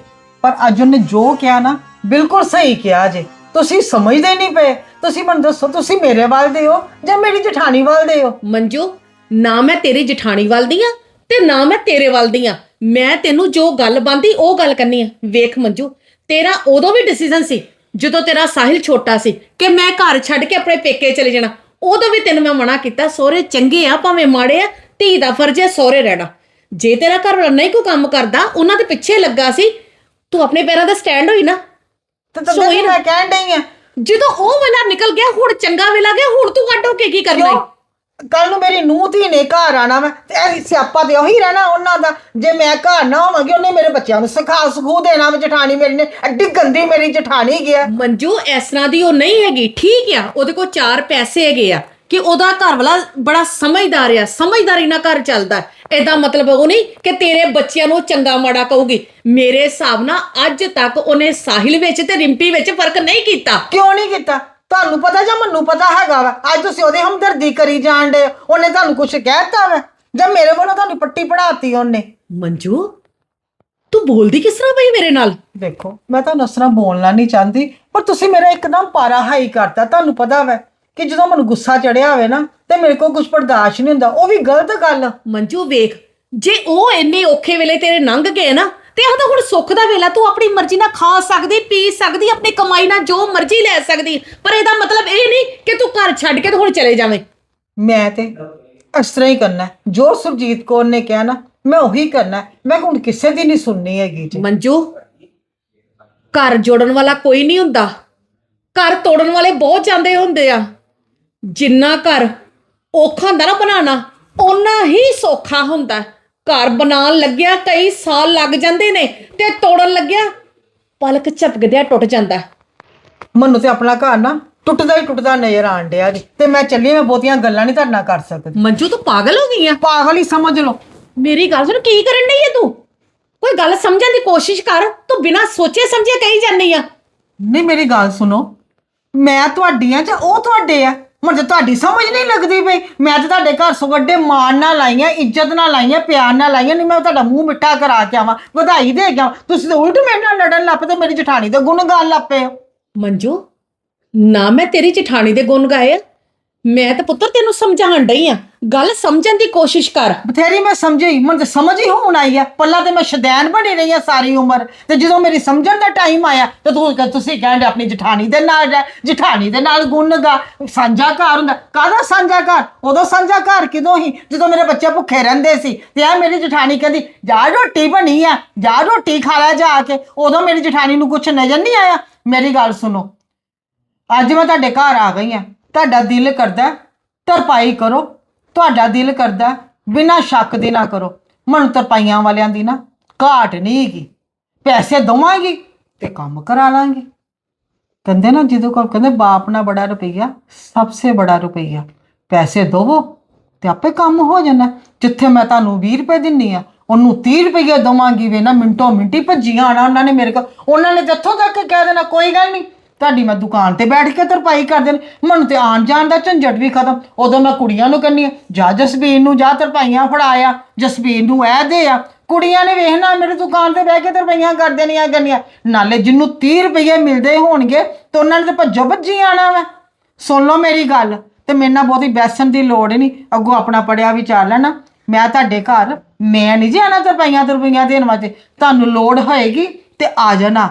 S1: ਪਰ ਅੱਜ ਉਹਨੇ ਜੋ ਕਿਹਾ ਨਾ ਬਿਲਕੁਲ ਸਹੀ ਕਿਹਾ ਜੇ। ਤੁਸੀਂ ਸਮਝਦੇ ਨਹੀਂ ਪਏ। ਤੁਸੀਂ ਮੈਨੂੰ ਦੱਸੋ ਤੁਸੀਂ ਮੇਰੇ ਵੱਲ ਦੇ ਹੋ ਜਾਂ ਮੇਰੀ ਜਠਾਣੀ ਵੱਲ ਦੇ ਹੋ?
S3: ਮੰਜੂ ਨਾ ਮੈਂ ਤੇਰੀ ਜਠਾਣੀ ਵੱਲ ਦੀ ਆ ਤੇ ਨਾ ਮੈਂ ਤੇਰੇ ਵੱਲ ਦੀ ਆ। ਮੈਂ ਤੈਨੂੰ ਜੋ ਗੱਲ ਬੰਦੀ ਉਹ ਗੱਲ ਕਰਨੀ ਆ। ਵੇਖ ਮੰਜੂ ਤੇਰਾ ਉਦੋਂ ਵੀ ਡਿਸੀਜਨ ਸੀ ਜਦੋਂ ਤੇਰਾ ਸਾਹਿਲ ਛੋਟਾ ਸੀ ਕਿ ਮੈਂ ਘਰ ਛੱਡ ਕੇ ਆਪਣੇ ਪੇਕੇ ਚਲੇ ਜਾਣਾ ਉਦੋਂ ਵੀ ਤੈਨੂੰ ਮੈਂ ਮਨਾ ਕੀਤਾ ਸਹੁਰੇ ਚੰਗੇ ਆ ਭਾਵੇਂ ਮਾੜੇ ਆ ਧੀ ਦਾ ਫਰਜ਼ ਹੈ ਸਹੁਰੇ ਰਹਿਣਾ ਜੇ ਤੇਰਾ ਘਰ ਵਾਲਾ ਨਹੀਂ ਕੋਈ ਕੰਮ ਕਰਦਾ ਉਹਨਾਂ ਦੇ ਪਿੱਛੇ ਲੱਗਾ ਸੀ ਤੂੰ ਆਪਣੇ ਪੈਰਾਂ ਤੇ ਸਟੈਂਡ ਹੋਈ ਨਾ
S1: ਤੇ ਤਦ। ਮੈਂ ਕਹਿਣ ਡਈ ਆ
S3: ਜਦੋਂ ਉਹ ਵੇਲਾ ਨਿਕਲ ਗਿਆ ਹੁਣ ਚੰਗਾ ਵੇਲਾ ਗਿਆ ਹੁਣ ਤੂੰ ਹੋ ਕੇ ਕੀ ਕਰਨਾ ਈ?
S1: ਕੱਲ ਨੂੰ ਮੇਰੀ ਨੂੰਹ ਧੀ ਨੇ ਘਰ ਆਣਾ ਵਾ ਤੇ ਇਹ ਸਿਆਪਾ ਤੇ ਉਹੀ ਰਹਿਣਾ ਉਹਨਾਂ ਦਾ। ਜੇ ਮੈਂ ਘਰ ਨਾ ਹੋਵਾਂਗੀ ਉਹਨੇ ਮੇਰੇ ਬੱਚਿਆਂ ਨੂੰ ਸਿਖਾ ਸਿਖੂ ਦੇਣਾ ਵਾ ਜਠਾਣੀ ਮੇਰੀ ਨੇ। ਐਡੀ ਗੰਦੀ ਮੇਰੀ ਜਠਾਣੀ ਗਿਆ
S3: ਮੰਜੂ ਇਸ ਤਰ੍ਹਾਂ ਦੀ ਉਹ ਨਹੀਂ ਹੈਗੀ ਠੀਕ ਆ। ਉਹਦੇ ਕੋਲ ਚਾਰ ਪੈਸੇ ਹੈਗੇ ਆ ਕਿ ਉਹਦਾ ਘਰ ਵਾਲਾ ਬੜਾ ਸਮਝਦਾਰ ਆ ਸਮਝਦਾਰੀ ਨਾਲ ਘਰ ਚੱਲਦਾ। ਇਹਦਾ ਮਤਲਬ ਉਹ ਨਹੀਂ ਕਿ ਤੇਰੇ ਬੱਚਿਆਂ ਨੂੰ ਚੰਗਾ ਮਾੜਾ ਕਹੂਗੀ। ਮੇਰੇ ਹਿਸਾਬ ਨਾਲ ਅੱਜ ਤੱਕ ਉਹਨੇ ਸਾਹਿਲ ਵਿੱਚ ਤੇ ਰਿੰਪੀ ਵਿੱਚ ਫ਼ਰਕ ਨਹੀਂ ਕੀਤਾ।
S1: ਕਿਉਂ ਨਹੀਂ ਕੀਤਾ? ਤੁਹਾਨੂੰ ਪਤਾ ਜਾਂ ਮੈਨੂੰ ਪਤਾ ਹੈਗਾ ਵਾ? ਅੱਜ ਤੁਸੀਂ ਉਹਦੇ ਹਮਦਰਦੀ ਕਰੀ ਜਾਣ ਡੇ ਉਹਨੇ ਤੁਹਾਨੂੰ ਕੁਝ ਕਹਿਤਾ ਵਾ? ਜਾਂ ਮੇਰੇ ਵੱਲੋਂ ਤੁਹਾਨੂੰ ਪੱਟੀ ਪੜਾਤੀ ਉਹਨੇ?
S3: ਮੰਜੂ ਤੂੰ ਬੋਲਦੀ ਕਿਸ ਤਰ੍ਹਾਂ ਪਈ ਮੇਰੇ ਨਾਲ?
S1: ਦੇਖੋ ਮੈਂ ਤਾਂ ਨਸਰਾ ਬੋਲਣਾ ਨਹੀਂ ਚਾਹੁੰਦੀ ਪਰ ਤੁਸੀਂ ਮੇਰਾ ਇੱਕਦਮ ਪਾਰਾ ਹਾਈ ਕਰਤਾ। ਤੁਹਾਨੂੰ ਪਤਾ ਵੈ ਕਿ ਜਦੋਂ ਮੈਨੂੰ ਗੁੱਸਾ ਚੜਿਆ ਹੋਵੇ ਨਾ ਤੇ ਮੇਰੇ ਕੋਲ ਕੁਝ ਬਰਦਾਸ਼ਤ ਨਹੀਂ ਹੁੰਦਾ। ਉਹ ਵੀ ਗਲਤ ਗੱਲ।
S3: ਮੰਜੂ ਵੇਖ ਜੇ ਉਹ ਇੰਨੇ ਔਖੇ ਵੇਲੇ ਤੇਰੇ ਲੰਘ ਗਏ ਨਾ ਤੇ ਆਹ ਤਾਂ ਹੁਣ ਸੁੱਖ ਦਾ ਵੇਲਾ ਤੂੰ ਆਪਣੀ ਮਰਜ਼ੀ ਨਾਲ ਖਾ ਸਕਦੀ ਪੀ ਸਕਦੀ ਆਪਣੀ ਕਮਾਈ ਨਾਲ ਜੋ ਮਰਜ਼ੀ ਲੈ ਸਕਦੀ ਪਰ ਇਹਦਾ ਮਤਲਬ ਇਹ ਨਹੀਂ ਕਿ ਤੂੰ ਘਰ ਛੱਡ ਕੇ ਤੇ ਹੁਣ ਚਲੇ ਜਾਵੇਂ
S1: ਮੈਂ ਤੇ ਇਸ ਤਰ੍ਹਾਂ ਹੀ ਕਰਨਾ ਹੈ। ਜੋ ਸੁਰਜੀਤ ਕੌਰ ਨੇ ਕਿਹਾ ਨਾ ਮੈਂ ਉਹੀ ਕਰਨਾ ਹੈ। ਮੈਂ ਹੁਣ ਕਿਸੇ ਦੀ ਨਹੀਂ ਸੁਣਨੀ ਹੈਗੀ ਜੀ
S3: ਮੰਜੂ ਘਰ ਜੋੜਨ ਵਾਲਾ ਕੋਈ ਨਹੀਂ ਹੁੰਦਾ ਘਰ ਤੋੜਨ ਵਾਲੇ ਬਹੁਤ ਜਾਂਦੇ ਹੁੰਦੇ ਆ ਜਿੰਨਾ ਘਰ ਔਖਾ ਹੁੰਦਾ ਨਾ ਬਣਾਉਣਾ ਓਨਾ ਹੀ ਸੌਖਾ ਹੁੰਦਾ। ਘਰ ਬਣਾਉਣ ਲੱਗਿਆ ਕਈ ਸਾਲ ਲੱਗ ਜਾਂਦੇ ਨੇ ਤੇ ਤੋੜਨ ਲੱਗਿਆ। ਪਲਕ ਝਪਕਦਿਆਂ ਟੁੱਟ ਜਾਂਦਾ।
S1: ਮੈਨੂੰ ਤੇ ਆਪਣਾ ਘਰ ਨਾ ਟੁੱਟਦਾ ਹੀ ਟੁੱਟਦਾ ਨਜ਼ਰ ਆਣ ਡਿਆ ਜੀ। ਤੇ ਮੈਂ ਚੱਲੀ ਮੈਂ ਬਹੁਤੀਆਂ ਗੱਲਾਂ ਨਹੀਂ ਤੁਹਾਡੇ ਨਾਲ ਕਰ ਸਕਦੀ।
S3: ਮੰਜੂ ਤੂੰ ਪਾਗਲ ਹੋ ਗਈ ਆ?
S1: ਪਾਗਲ ਹੀ ਸਮਝ ਲਓ।
S3: ਮੇਰੀ ਗੱਲ ਸੁਣ ਕੀ ਕਰਨ ਡਈ ਹੈ ਤੂੰ? ਕੋਈ ਗੱਲ ਸਮਝਣ ਦੀ ਕੋਸ਼ਿਸ਼ ਕਰ। ਤੂੰ ਬਿਨਾਂ ਸੋਚੇ ਸਮਝੇ ਕਹੀ ਜਾਂਦੀ ਆ।
S1: ਨਹੀਂ ਮੇਰੀ ਗੱਲ ਸੁਣੋ। ਮੈਂ ਤੁਹਾਡੀ ਆ ਜਾਂ ਉਹ ਤੁਹਾਡੇ ਆ? ਮੈਨੂੰ ਤਾਂ ਤੁਹਾਡੀ ਸਮਝ ਨਹੀਂ ਲੱਗਦੀ ਪਈ ਮੈਂ ਤਾਂ ਤੁਹਾਡੇ ਘਰ ਸੋ ਵੱਡੇ ਮਾਣ ਨਾਲ ਲਾਈਆਂ ਇੱਜ਼ਤ ਨਾਲ ਲਾਈਆਂ ਪਿਆਰ ਨਾਲ ਲਾਈਆਂ ਨਹੀਂ ਮੈਂ ਤੁਹਾਡਾ ਮੂੰਹ ਮਿੱਠਾ ਕਰਾ ਕੇ ਆਵਾਂ, ਵਧਾਈ ਦੇ ਕੇ ਆਵਾਂ, ਤੁਸੀਂ ਤਾਂ ਉਲਟ ਮੇਰੇ ਨਾਲ ਲੜਨ ਲੱਗ ਪਏ ਤੇ ਮੇਰੀ ਜਠਾਣੀ ਦੇ ਗੁਣ ਗਾਣ ਲੱਗ ਪਏ ਹੋ
S3: ਮੰਜੂ, ਨਾ ਮੈਂ ਤੇਰੀ ਜਠਾਣੀ ਦੇ ਗੁਣ ਗਾਏ ਆ। ਮੈਂ ਤਾਂ ਪੁੱਤਰ ਤੈਨੂੰ ਸਮਝਾਉਣ ਡਈ ਆ ਗੱਲ ਸਮਝਣ ਦੀ ਕੋਸ਼ਿਸ਼ ਕਰ।
S1: ਬਥੇਰੀ ਮੈਂ ਸਮਝੀ, ਮੈਨੂੰ ਤਾਂ ਸਮਝ ਹੀ ਹੁਣ ਆਈ ਆ। ਪੱਲਾ ਤੇ ਮੈਂ ਸ਼ਦੈਨ ਬਣੀ ਰਹੀ ਆ ਸਾਰੀ ਉਮਰ। ਤੇ ਜਦੋਂ ਮੇਰੀ ਸਮਝਣ ਦਾ ਟਾਈਮ ਆਇਆ, ਤੇ ਤੂੰ ਤੁਸੀਂ ਕਹਿੰਦੇ ਆਪਣੀ ਜਠਾਣੀ ਦੇ ਨਾਲ ਰਹਿ, ਜਠਾਣੀ ਦੇ ਨਾਲ ਗੁਣ ਗਾ ਸਾਂਝਾ ਘਰ ਹੁੰਦਾ। ਕਾਹਦਾ ਸਾਂਝਾ ਘਰ? ਉਦੋਂ ਸਾਂਝਾ ਘਰ ਕਿਦੋਂ ਹੀ ਜਦੋਂ ਮੇਰੇ ਬੱਚੇ ਭੁੱਖੇ ਰਹਿੰਦੇ ਸੀ। ਤੇ ਆ ਮੇਰੀ ਜਠਾਣੀ ਕਹਿੰਦੀ, ਜਾ ਰੋਟੀ ਬਣੀ ਆ, ਜਾ ਰੋਟੀ ਖਾ ਲੈ ਜਾ ਕੇ। ਉਦੋਂ ਮੇਰੀ ਜਠਾਣੀ ਨੂੰ ਕੁਝ ਨਜ਼ਰ ਨਹੀਂ ਆਇਆ। ਮੇਰੀ ਗੱਲ ਸੁਣੋ। ਅੱਜ ਮੈਂ ਤੁਹਾਡੇ ਘਰ ਆ ਗਈ ਆ। ਤੁਹਾਡਾ ਦਿਲ ਕਰਦਾ, ਤਰਪਾਈ ਕਰੋ। ਤੁਹਾਡਾ ਦਿਲ ਕਰਦਾ ਬਿਨਾਂ ਸ਼ੱਕ ਦੇ ਨਾ ਕਰੋ। ਮਨ ਤਰਪਾਈਆਂ ਵਾਲਿਆਂ ਦੀ ਨਾ ਘਾਟ ਨਹੀਂ ਹੈਗੀ। ਪੈਸੇ ਦਵਾਂਗੀ ਤੇ ਕੰਮ ਕਰਾ ਲਾਂਗੇ। ਕਹਿੰਦੇ ਨਾ ਜਦੋਂ ਕੋਲ ਕਹਿੰਦੇ ਬਾਪ ਨਾ ਬੜਾ ਰੁਪਈਆ ਸਭ ਸੇ ਬੜਾ ਰੁਪਈਆ। ਪੈਸੇ ਦਵੋ ਤੇ ਆਪੇ ਕੰਮ ਹੋ ਜਾਣਾ। ਜਿੱਥੇ ਮੈਂ ਤੁਹਾਨੂੰ 20 ਰੁਪਏ ਦਿੰਨੀ ਆ, ਉਹਨੂੰ 30 ਰੁਪਏ ਦਵਾਂਗੀ ਵੇ ਨਾ। ਮਿੰਟੋ ਮਿੰਟੀ ਭੱਜੀਆਂ ਆਣਾ ਉਹਨਾਂ ਨੇ ਮੇਰੇ ਕੋਲ। ਉਹਨਾਂ ਨੇ ਜਿੱਥੋਂ ਤੱਕ ਕਹਿ ਦੇਣਾ, ਕੋਈ ਗੱਲ ਨਹੀਂ। ਤੁਹਾਡੀ ਮੈਂ ਦੁਕਾਨ ਤੇ ਬੈਠ ਕੇ ਤਰਪਾਈ ਕਰ ਦੇਣ ਮੈਨੂੰ ਤੇ ਆਣ ਜਾਣ ਦਾ ਝੰਜਟ ਵੀ ਖਤਮ। ਉਦੋਂ ਮੈਂ ਕੁੜੀਆਂ ਨੂੰ ਕਹਿੰਨੀ ਆ, ਜਾ ਜਸਬੀਰ ਨੂੰ, ਜਾ ਤਰਪਾਈਆਂ ਫੜਾਇਆ ਜਸਬੀਰ ਨੂੰ ਇਹ ਦੇ ਆ। ਕੁੜੀਆਂ ਨੇ ਵੇਖਣਾ ਮੇਰੀ ਦੁਕਾਨ ਤੇ ਬਹਿ ਕੇ ਤਰਪਾਈਆਂ ਕਰ ਦੇਣੀਆਂ ਕਰਨੀਆਂ ਨਾਲੇ ਜਿੰਨੂੰ 30 ਰੁਪਏ ਮਿਲਦੇ ਹੋਣਗੇ, ਤੇ ਉਹਨਾਂ ਨੇ ਤੇ ਭੱਜੋ ਭੱਜੀ ਆਣਾ ਵਾ। ਸੁਣ ਲਓ ਮੇਰੀ ਗੱਲ, ਤੇ ਮੇਰੇ ਨਾਲ ਬਹੁਤੀ ਬੈਸਣ ਦੀ ਲੋੜ ਨਹੀਂ। ਅੱਗੋਂ ਆਪਣਾ ਪੜਿਆ ਵਿਚਾਰ ਲੈਣਾ। ਮੈਂ ਤੁਹਾਡੇ ਘਰ, ਮੈਂ ਨਹੀਂ ਜਾਣਾ ਤਰਪਾਈਆਂ ਤਰਪਾਈਆਂ ਦੇਣ ਵਾਸਤੇ। ਤੁਹਾਨੂੰ ਲੋੜ ਹੋਏਗੀ ਤੇ ਆ ਜਾਣਾ।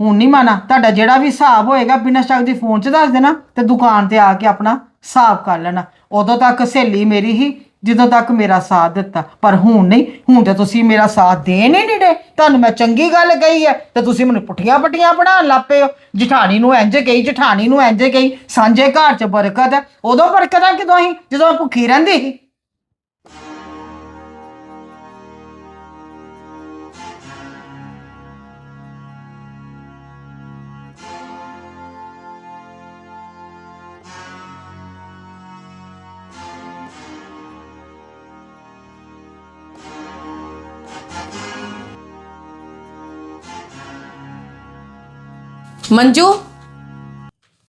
S1: ਹੁਣ ਨਹੀਂ ਮਾਨਾ। ਤੁਹਾਡਾ ਜਿਹੜਾ ਵੀ ਹਿਸਾਬ ਹੋਏਗਾ, ਬਿਨਾਂ ਸ਼ੱਕ ਦੀ ਫੋਨ 'ਚ ਦੱਸ ਦੇਣਾ ਤੇ ਦੁਕਾਨ ਤੇ ਆ ਕੇ ਆਪਣਾ ਹਿਸਾਬ ਕਰ ਲੈਣਾ। ਉਦੋਂ ਤੱਕ ਸਹੇਲੀ ਮੇਰੀ ਹੀ, ਜਦੋਂ ਤੱਕ ਮੇਰਾ ਸਾਥ ਦਿੱਤਾ। ਪਰ ਹੁਣ ਨਹੀਂ। ਹੁਣ ਤੇ ਤੁਸੀਂ ਮੇਰਾ ਸਾਥ ਦੇ ਨਹੀਂ ਨਿੜੇ ਤੁਹਾਨੂੰ ਮੈਂ ਚੰਗੀ ਗੱਲ ਕਹੀ ਹੈ ਤੇ ਤੁਸੀਂ ਮੈਨੂੰ ਪੁੱਠੀਆਂ ਪੱਟੀਆਂ ਬਣਾਉਣ ਲੱਗ ਪਏ ਹੋ। ਜਠਾਣੀ ਨੂੰ ਇੰਜ ਗਈ ਜਠਾਣੀ ਨੂੰ ਇੰਜ ਗਈ ਸਾਂਝੇ ਘਰ 'ਚ ਬਰਕਤ ਹੈ ਉਦੋਂ ਬਰਕਤ ਹੈ ਕਿਦੋਂ ਹੀ ਜਦੋਂ ਭੁੱਖੀ ਰਹਿੰਦੀ ਸੀ।
S3: ਮੰਜੂ